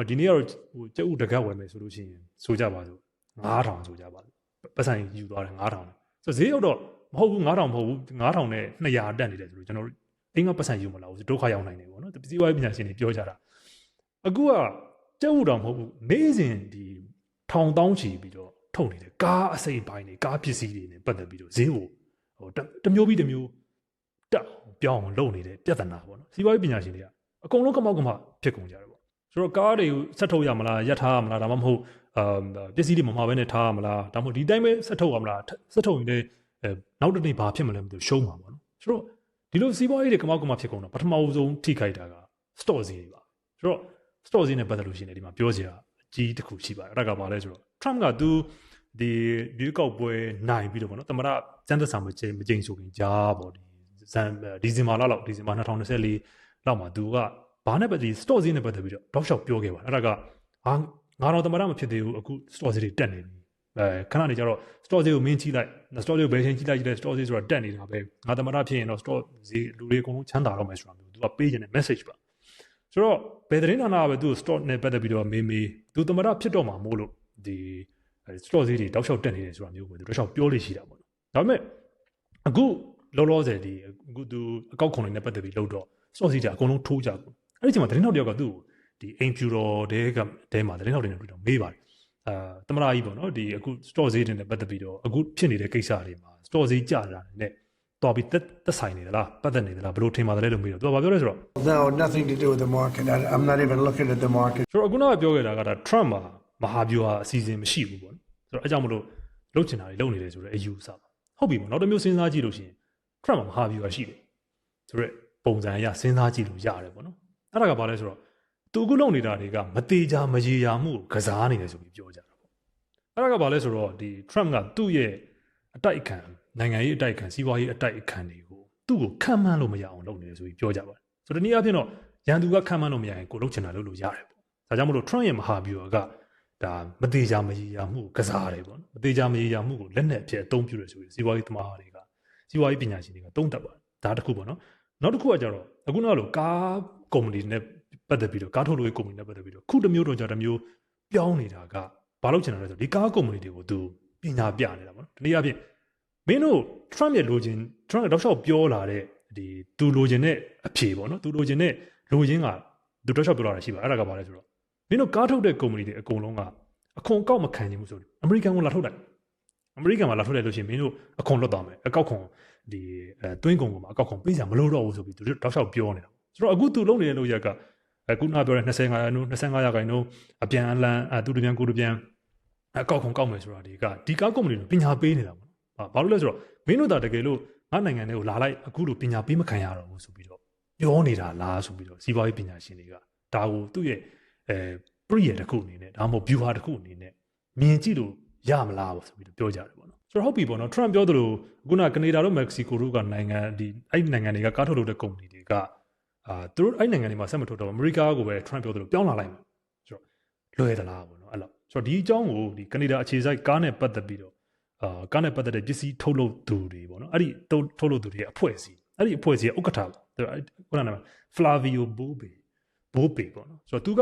ဒီနေ့ကတော့ဟိုကျုပ်တကတ်ဝယ်မယ်ဆိုလို့ရှိရင်ဆိုကြပါစို့9000ဆိုကြပါစို့ပတ်စံယူသွားတယ်9000ဆိုဈေးရောက်တော့မဟုတ်ဘူး9000မဟုတ်ဘူး9000နဲ့200တက်နေတယ်ဆိုလို့ကျွန်တော်တို့အင်းကပတ်စံယူမလာဘူးဒုက္ခရောက်နိုင်တယ်ပေါ့နော်စီးပွားရေးပညာရှင်တွေပြောကြတာအခုကကျုပ်တော့မဟုတ်ဘူးနေ့စဉ်ဒီထောင်တောင်းချီပြီးတော့ထုတ်နေတယ်ကားအစိပ်ပိုင်းတွေကားပစ္စည်းတွေနဲ့ပတ်သက်ပြီးတော့ဈေးကိုဟိုတမျိုးပြီးတမျိုးတက် ပြောင်းလုပ်နေတဲ့ပြဿနာပေါ့နော်စီးပွားရေးပညာရှင်တွေကအကုန်လုံးကမောက်ကမဖြစ်ကုန်ကြတယ်ပေါ့ဆိုတော့ကားတွေကိုဆက်ထုတ်ရမလားရက်ထားရမလားဒါမှမဟုတ်အာပစ္စည်းတွေမမှာဘဲနဲ့ထားရမလားဒါမှမဟုတ်ဒီတိုင်းပဲဆက်ထုတ်ရမလားဆက်ထုတ်ရင်လည်းအဲနောက်တစ်နေ့ဘာဖြစ်မလဲမသိဘူးရှုံးမှာပေါ့နော်ဆိုတော့ဒီလိုစီးပွားရေးတွေကမောက်ကမဖြစ်ကုန်တော့ပထမဆုံးထိခိုက်တာက store ဈေးတွေပါဆိုတော့ store ဈေးနဲ့ပတ်သက်လို့ရှိရင်ဒီမှာပြောစရာအကြီးတစ်ခုရှိပါတယ်အဲ့ဒါကဘာလဲဆိုတော့ Trump ကသူဒီရွေးကောက်ပွဲနိုင်ပြီးတော့ပေါ့နော်သမ္မတစံသက်ဆောင်မချိန်မချိန်ဆိုခင်ကြားပေါ့ဒီဇန် ဒီဇင်ဘာလလောက်ဒီဇင်ဘာ2024လောက်မှာသူကဘာနဲ့ပတ်သက် store ဈေးနဲ့ပတ်သက်ပြီးတော့ drop shop ပြောခဲ့ပါတယ်အဲ့ဒါကဟာငါတော့သမ္မတမဖြစ်သေးဘူးအခု store ဈေးတွေတက်နေပြီအဲခဏနေကြတော့ store ဈေးကိုမင်းကြည့်လိုက် store ဈေးကိုဘယ်ချိန်ကြည့်လိုက်ကြည့်လိုက် store ဈေးဆိုတာတက်နေတာပဲငါသမ္မတဖြစ်ရင်တော့ store ဈေးလူတွေအကုန်လုံးချမ်းသာတော့မယ်ဆိုတာမျိုးသူကပေးခြင်းတဲ့ message ပါဆိုတော့ဘယ်သတင်းဌာနကပဲသူ့ store နဲ့ပတ်သက်ပြီးတော့မေးမေးသူသမ္မတဖြစ်တော့မှာမို့လို့ဒီ store ဈေးတွေတောက်လျှောက်တက်နေတယ်ဆိုတာမျိုးကိုသူတောက်လျှောက်ပြောလို့ရှိတာပေါ့နော်ဒါပေမဲ့အခု လောလောဆယ်ဒီအခုသူအကောက်ခွန်တွေနဲ့ပတ်သက်ပြီးလို့တော့ store ဈေးတွေအကုန်လုံးထိုးကြဘူးအဲ့ဒီချိန်မှာသတင်းထောက်တယောက်ကသူ့ကိုဒီအိမ်ဖြူတော်တဲကတဲမှာသတင်းထောက်တွေနဲ့တွေ့တော့မေးပါတယ်အာသမရာကြီးပေါ့နော်ဒီအခု store ဈေးတွေနဲ့ပတ်သက်ပြီးတော့အခုဖြစ်နေတဲ့ကိစ္စတွေမှာ store ဈေးကျတာနဲ့တော်ပြီးသက်သက်ဆိုင်နေသလားပတ်သက်နေသလားဘယ်လိုထင်ပါတယ်လို့မေးတော့သူကဘာပြောလဲဆိုတော့ No, nothing to do with the market. I, I'm not even looking at the market. ဆိုတော့အခုနကပြောခဲ့တာကဒါ Trump မှာမဟာဗျူဟာအစီအစဉ်မရှိဘူးပေါ့နော်ဆိုတော့အဲကြောင့်မလို့လှုပ်ချင်တာတွေလုပ်နေတယ်ဆိုတော့အယူဆပါဟုတ်ပြီပေါ့နောက်တစ်မျိုးစဉ်းစားကြည့်လို့ရှိရင် Trump မှာမဟာဗျူဟာရှိတယ်ဆိုတော့ပုံစံအရစဉ်းစားကြည့်လို့ရတယ်ပေါ့နော်အဲ့ဒါကဘာလဲဆိုတော့သူအခုလုပ်နေတာတွေကမသေးချာမရေရာမှုကိုကစားနေတယ်ဆိုပြီးပြောကြတာပေါ့အဲ့ဒါကဘာလဲဆိုတော့ဒီ Trump ကသူ့ရဲ့အတိုက်အခံနိုင်ငံရေးအတိုက်အခံစီးပွားရေးအတိုက်အခံတွေကိုသူ့ကိုခံမှန်းလို့မရအောင်လုပ်နေတယ်ဆိုပြီးပြောကြပါတယ်ဆိုတော့ဒီနည်းအားဖြင့်တော့ရန်သူကခံမှန်းလို့မရရင်ကိုလုပ်ချင်တာလုပ်လို့ရတယ်ပေါ့ဒါကြောင့်မလို့ Trump ရဲ့မဟာဗျူဟာကဒါမသေးချာမရေရာမှုကိုကစားတယ်ပေါ့နော်မသေးချာမရေရာမှုကိုလက်နက်အဖြစ်အသုံးပြုရဆိုပြီးစီးပွားရေးသမားတွေက စီးပွားရေးပညာရှင်တွေကသုံးသပ်ပါတယ်ဒါတစ်ခုပေါ့နော်နောက်တစ်ခုကကြတော့အခုနောက်လို့ကားကုမ္ပဏီနဲ့ပတ်သက်ပြီးတော့ကားထုတ်လို့ရေးကုမ္ပဏီနဲ့ပတ်သက်ပြီးတော့ခုတစ်မျိုးတော့ကြတစ်မျိုးပြောင်းနေတာကဘာလို့ချင်တာလဲဆိုတော့ဒီကားကုမ္ပဏီတွေကိုသူပညာပြနေတာပေါ့နော်ဒီနည်းအားဖြင့်မင်းတို့ Trump ရဲ့လိုချင် Trump တောက်လျှောက်ပြောလာတဲ့ဒီသူလိုချင်တဲ့အဖြေပေါ့နော်သူလိုချင်တဲ့လိုချင်ကသူတောက်လျှောက်ပြောလာတာရှိပါအဲ့ဒါကဘာလဲဆိုတော့မင်းတို့ကားထုတ်တဲ့ကုမ္ပဏီတွေအကုန်လုံးကအခွန်ကောက်မခံနိုင်ဘူးဆိုအမေရိကန်ကလာထုတ်လိုက် အမေရိကန်မှာလာထုတ်လိုက်လို့ရှိရင်မင်းတို့အခွန်လွတ်သွားမယ်အကောက်ခွန်ဒီအဲတွင်းကုန်ပေါ်မှာအကောက်ခွန်ပေးစရာမလိုတော့ဘူးဆိုပြီးသူတို့တောက်လျှောက်ပြောနေတာဆိုတော့အခုသူလုပ်နေတဲ့လုပ်ရက်ကအခုနပြောတဲ့25ရာခိုင်နှုန်း25ရာခိုင်နှုန်းအပြန်အလှန်အတူတပြန်ကိုတူပြန်အကောက်ခွန်ကောက်မယ်ဆိုတာဒီကဒီကားကုမ္ပဏီတွေပညာပေးနေတာပေါ့နော်ဘာလို့လဲဆိုတော့မင်းတို့တာတကယ်လို့ငါနိုင်ငံတွေကိုလာလိုက်အခုလိုပညာပေးမခံရတော့ဘူးဆိုပြီးတော့ပြောနေတာလားဆိုပြီးတော့စီးပွားရေးပညာရှင်တွေကဒါကိုသူ့ရဲ့အဲပရိယေတစ်ခုအနေနဲ့ဒါမှမဟုတ် view ဟာတစ်ခုအနေနဲ့မြင်ကြည့်လို့ ရမလားဆိုပြီးတော့ပြောကြတယ်ပေါ့နော်ဆိုတော့ဟုတ်ပြီပေါ့နော် Trump ပြောသလိုခုနကနေဒါတို့မက္ကဆီကိုတို့ကနိုင်ငံဒီအဲ့နိုင်ငံတွေကကားထုတ်လုပ်တဲ့ကုမ္ပဏီတွေကအာသူတို့အဲ့နိုင်ငံတွေမှာဆက်မထုတ်တော့အမေရိကကိုပဲ Trump ပြောသလိုပြောင်းလာလိုက်မယ်ဆိုတော့လွယ်သလားပေါ့နော်အဲ့လိုဆိုတော့ဒီအကြောင်းကိုဒီကနေဒါအခြေစိုက်ကားနဲ့ပတ်သက်ပြီးတော့အာကားနဲ့ပတ်သက်တဲ့ပစ္စည်းထုတ်လုပ်သူတွေပေါ့နော်အဲ့ဒီထုတ်လုပ်သူတွေရဲ့အဖွဲ့အစည်းအဲ့ဒီအဖွဲ့အစည်းရဲ့ဥက္ကဋ္ဌသူခုနက Flavio Bobe Bobe ပေါ့နော်ဆိုတော့သူက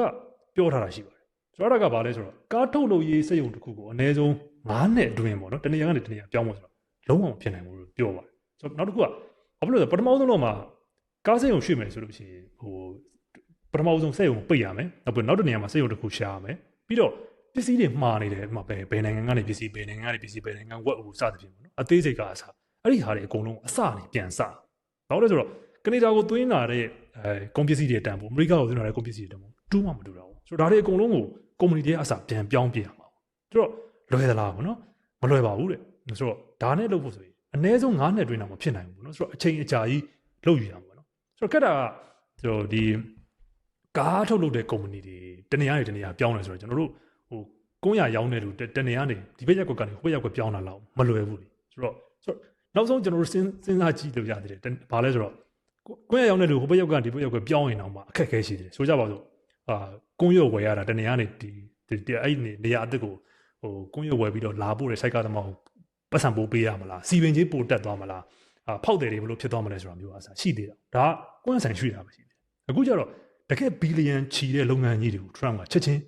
ပြောထားတာရှိပါတယ် ဆိုတော့အဲ့ဒါကဘာလဲဆိုတော့ကားထုတ်လုပ်ရေးစက်ရုံတစ်ခုကိုအနည်းဆုံး9နှစ်အတွင်းပေါ့နော်တနေရာကနေတနေရာပြောင်းဖို့ဆိုတော့လုံးဝမဖြစ်နိုင်ဘူးလို့ပြောပါတယ်ဆိုတော့နောက်တစ်ခုကဘာဖြစ်လို့လဲဆိုတော့ပထမဆုံးတော့မှာကားစက်ရုံရွှေ့မယ်ဆိုလို့ရှိရင်ဟိုပထမဆုံးစက်ရုံကိုပိတ်ရမယ်နောက်ပြီးနောက်တစ်နေရာမှာစက်ရုံတစ်ခုရှာရမယ်ပြီးတော့ပစ္စည်းတွေမှားနေတယ်ဥပမာဘယ်ဘယ်နိုင်ငံကနေပစ္စည်းဘယ်နိုင်ငံကနေပစ္စည်းဘယ်နိုင်ငံဝက်ဟိုစသဖြင့်ပေါ့နော်အသေးစိတ်ကအစားအဲ့ဒီဟာတွေအကုန်လုံးအစနေပြန်စဘာလို့လဲဆိုတော့ကနေဒါကိုသွင်းလာတဲ့အဲကုန်ပစ္စည်းတွေတန်ဖို့အမေရိကကိုသွင်းလာတဲ့ကုန်ပစ္စည်းတွေတန်ဖို့တူးမှမတူတော့ဘူး ဆိုတော့ဒါတွေအကုန်လုံးကိုကုမ္ပဏီတွေကအစပြန်ပြောင်းပြရမှာပေါ့ဆိုတော့လွယ်သလားပေါ့နော်မလွယ်ပါဘူးတဲ့ဆိုတော့ဒါနဲ့လုပ်ဖို့ဆိုရင်အနည်းဆုံး9နှစ်အတွင်းတော့မဖြစ်နိုင်ဘူးပေါ့နော်ဆိုတော့အချိန်အကြာကြီးလုပ်ယူရမှာပေါ့နော်ဆိုတော့ကက်တာကကျွန်တော်ဒီကားထုတ်လုပ်တဲ့ကုမ္ပဏီတွေတနေရာနေတနေရာပြောင်းလဲဆိုတော့ကျွန်တော်တို့ဟိုကုန်းရရောင်းတဲ့လူတတနေရာနေဒီဘက်ရက်ကွက်ကနေဟိုဘက်ရက်ကွက်ပြောင်းလာတော့မလွယ်ဘူးလေဆိုတော့ဆိုတော့နောက်ဆုံးကျွန်တော်တို့စဉ်းစဉ်းစားကြည့်လို့ရသေးတယ်ဘာလဲဆိုတော့ကုန်းရရောင်းတဲ့လူဟိုဘက်ရက်ကွက်ဒီဘက်ရက်ကွက်ပြောင်းရင်တော့မှအခက်အခဲရှိတယ်ဆိုကြပါစို့ အာကုန်းရွက်ဝယ်ရတာတနေရာနေဒီဒီအဲ့ဒီနေရာအစ်ကိုဟိုကုန်းရွက်ဝယ်ပြီးတော့လာဖို့တဲ့စိုက်ကသမားကိုပတ်စံပိုးပေးရမလားစီပင်ကြီးပိုတက်သွားမလားအာဖောက်တယ်တွေဘလို့ဖြစ်သွားမလဲဆိုတာမျိုးအစားရှိသေးတာဒါကကွန်းဆိုင်ရွှေ့တာပဲရှိတယ်အခုကျတော့တကယ်ဘီလီယံချီတဲ့လုပ်ငန်းကြီးတွေကို Trump ကချက်ချင်း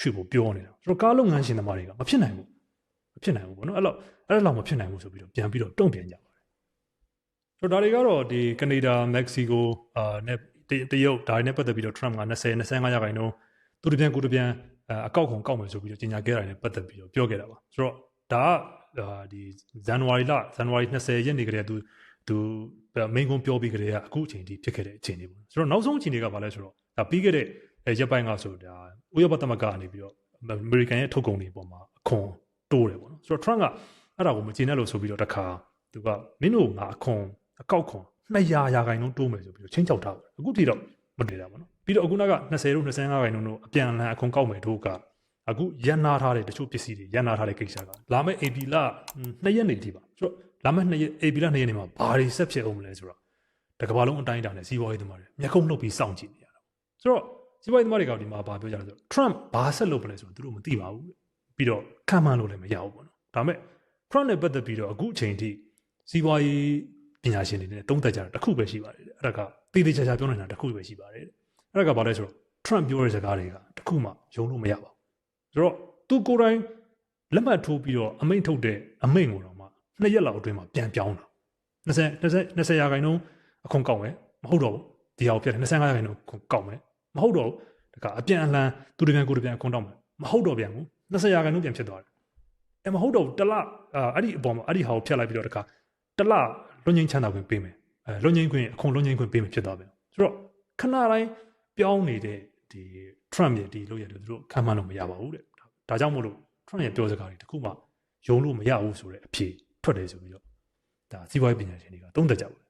ရွှေ့ဖို့ပြောနေတာဆိုတော့ကားလုပ်ငန်းရှင်သမားတွေကမဖြစ်နိုင်ဘူးမဖြစ်နိုင်ဘူးပေါ့နော်အဲ့တော့အဲ့လောက်မဖြစ်နိုင်ဘူးဆိုပြီးတော့ပြန်ပြီးတော့တုံ့ပြန်ကြပါတယ်ဆိုတော့ဒါတွေကတော့ဒီကနေဒါမက္ကဆီကိုအာနဲ့ တရုတ်ဒါတွေနဲ့ပတ်သက်ပြီးတော့ Trump က20 25ရာခိုင်နှုန်းသူတပြန်ကိုတပြန်အကောက်ခွန်ကောက်မယ်ဆိုပြီးတော့ကြေညာခဲ့တာနဲ့ပတ်သက်ပြီးတော့ပြောခဲ့တာပါဆိုတော့ဒါကဒီဇန်နဝါရီလဇန်နဝါရီ20ရက်နေ့ကတည်းကသူသူမိန်ကွန်းပြောပြီးကြတဲ့အခုအချိန်ထိဖြစ်ခဲ့တဲ့အချိန်တွေပေါ့ဆိုတော့နောက်ဆုံးအချိန်တွေကဘာလဲဆိုတော့ဒါပြီးခဲ့တဲ့ရက်ပိုင်းကဆိုဒါဥရောပသမဂ္ဂကနေပြီးတော့အမေရိကန်ရဲ့ထုတ်ကုန်တွေပေါ်မှာအခွန်တိုးတယ်ပေါ့နော်ဆိုတော့ Trump ကအဲ့ဒါကိုမကျေနပ်လို့ဆိုပြီးတော့တခါသူကမင်းတို့ငါအခွန်အကောက်ခွန် 200ရာခိုင်နှုန်းတိုးမယ်ဆိုပြီးတော့ချင်းချောက်ထားတယ်အခုထိတော့မတည်တာပေါ့နော်ပြီးတော့အခုနက20တို့25ခိုင်နှုန်းတို့အပြန်အလှန်အခွန်ကောက်မယ်တို့ကအခုရန်နာထားတဲ့တချို့ပစ္စည်းတွေရန်နာထားတဲ့ကိစ္စကလာမယ့် AP လ2ရက်နေထိပါဆိုတော့လာမယ့်2ရက် AP လ2ရက်နေမှာဘာတွေဆက်ဖြစ်အောင်မလဲဆိုတော့တကဘာလုံးအတိုင်းအတာနဲ့စီးပွားရေးသမားတွေမျက်ခုံးနှုတ်ပြီးစောင့်ကြည့်နေရတာဆိုတော့စီးပွားရေးသမားတွေကဒီမှာဘာပြောကြလဲဆိုတော့ Trump ဘာဆက်လုပ်ပလဲဆိုတော့သူတို့မသိပါဘူးပြီးတော့ခံမှန်းလို့လည်းမရဘူးပေါ့နော်ဒါပေမဲ့ Trump နဲ့ပတ်သက်ပြီးတော့အခုအချိန်ထိစီးပွားရေး ပညာရှင်တွေနဲ့တုံးသက်ကြတာတစ်ခုပဲရှိပါတယ်အဲ့ဒါကတေးသေးချာချာပြောနေတာတစ်ခုပဲရှိပါတယ်အဲ့ဒါကဘာလဲဆိုတော့ Trump ပြောတဲ့စကားတွေကတစ်ခုမှယုံလို့မရပါဘူးဆိုတော့သူကိုယ်တိုင်လက်မှတ်ထိုးပြီးတော့အမိန့်ထုတ်တဲ့အမိန့်ကိုတော့မှနှစ်ရက်လောက်အတွင်းမှာပြန်ပြောင်းတာ20 20 20ရာခိုင်နှုန်းအခွန်ကောက်မယ်မဟုတ်တော့ဘူးဒီဟာကိုပြတ်တယ်25ရာခိုင်နှုန်းကောက်မယ်မဟုတ်တော့ဘူးဒါကအပြန်အလှန်သူတပြန်ကိုတပြန်အခွန်တောက်မယ်မဟုတ်တော့ပြန်ဘူး20ရာခိုင်နှုန်းပြန်ဖြစ်သွားတယ်အဲမဟုတ်တော့တလအဲ့ဒီအပေါ်မှာအဲ့ဒီဟာကိုဖျက်လိုက်ပြီးတော့တခါတလ လွန်ငင်းချမ်းသာခွင့်ပေးမယ်အဲလွန်ငင်းခွင့်အခွန်လွန်ငင်းခွင့်ပေးမယ်ဖြစ်သွားပြန်ဆိုတော့ခဏတိုင်းပြောင်းနေတဲ့ဒီ Trump ရဲ့ဒီလို့ရတယ်သူတို့ခံမှန်းလို့မရပါဘူးတဲ့ဒါကြောင့်မို့လို့ Trump ရဲ့ပြောစကားတွေတခုမှယုံလို့မရဘူးဆိုတဲ့အဖြေထွက်တယ်ဆိုပြီးတော့ဒါစီးပွားရေးပညာရှင်တွေကသုံးသပ်ကြပါတယ်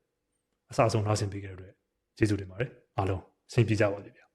အစအဆုံးနားဆင်ပေးကြတဲ့အတွက်ကျေးဇူးတင်ပါတယ်အားလုံးဆင်ပြေကြပါစေဗျာ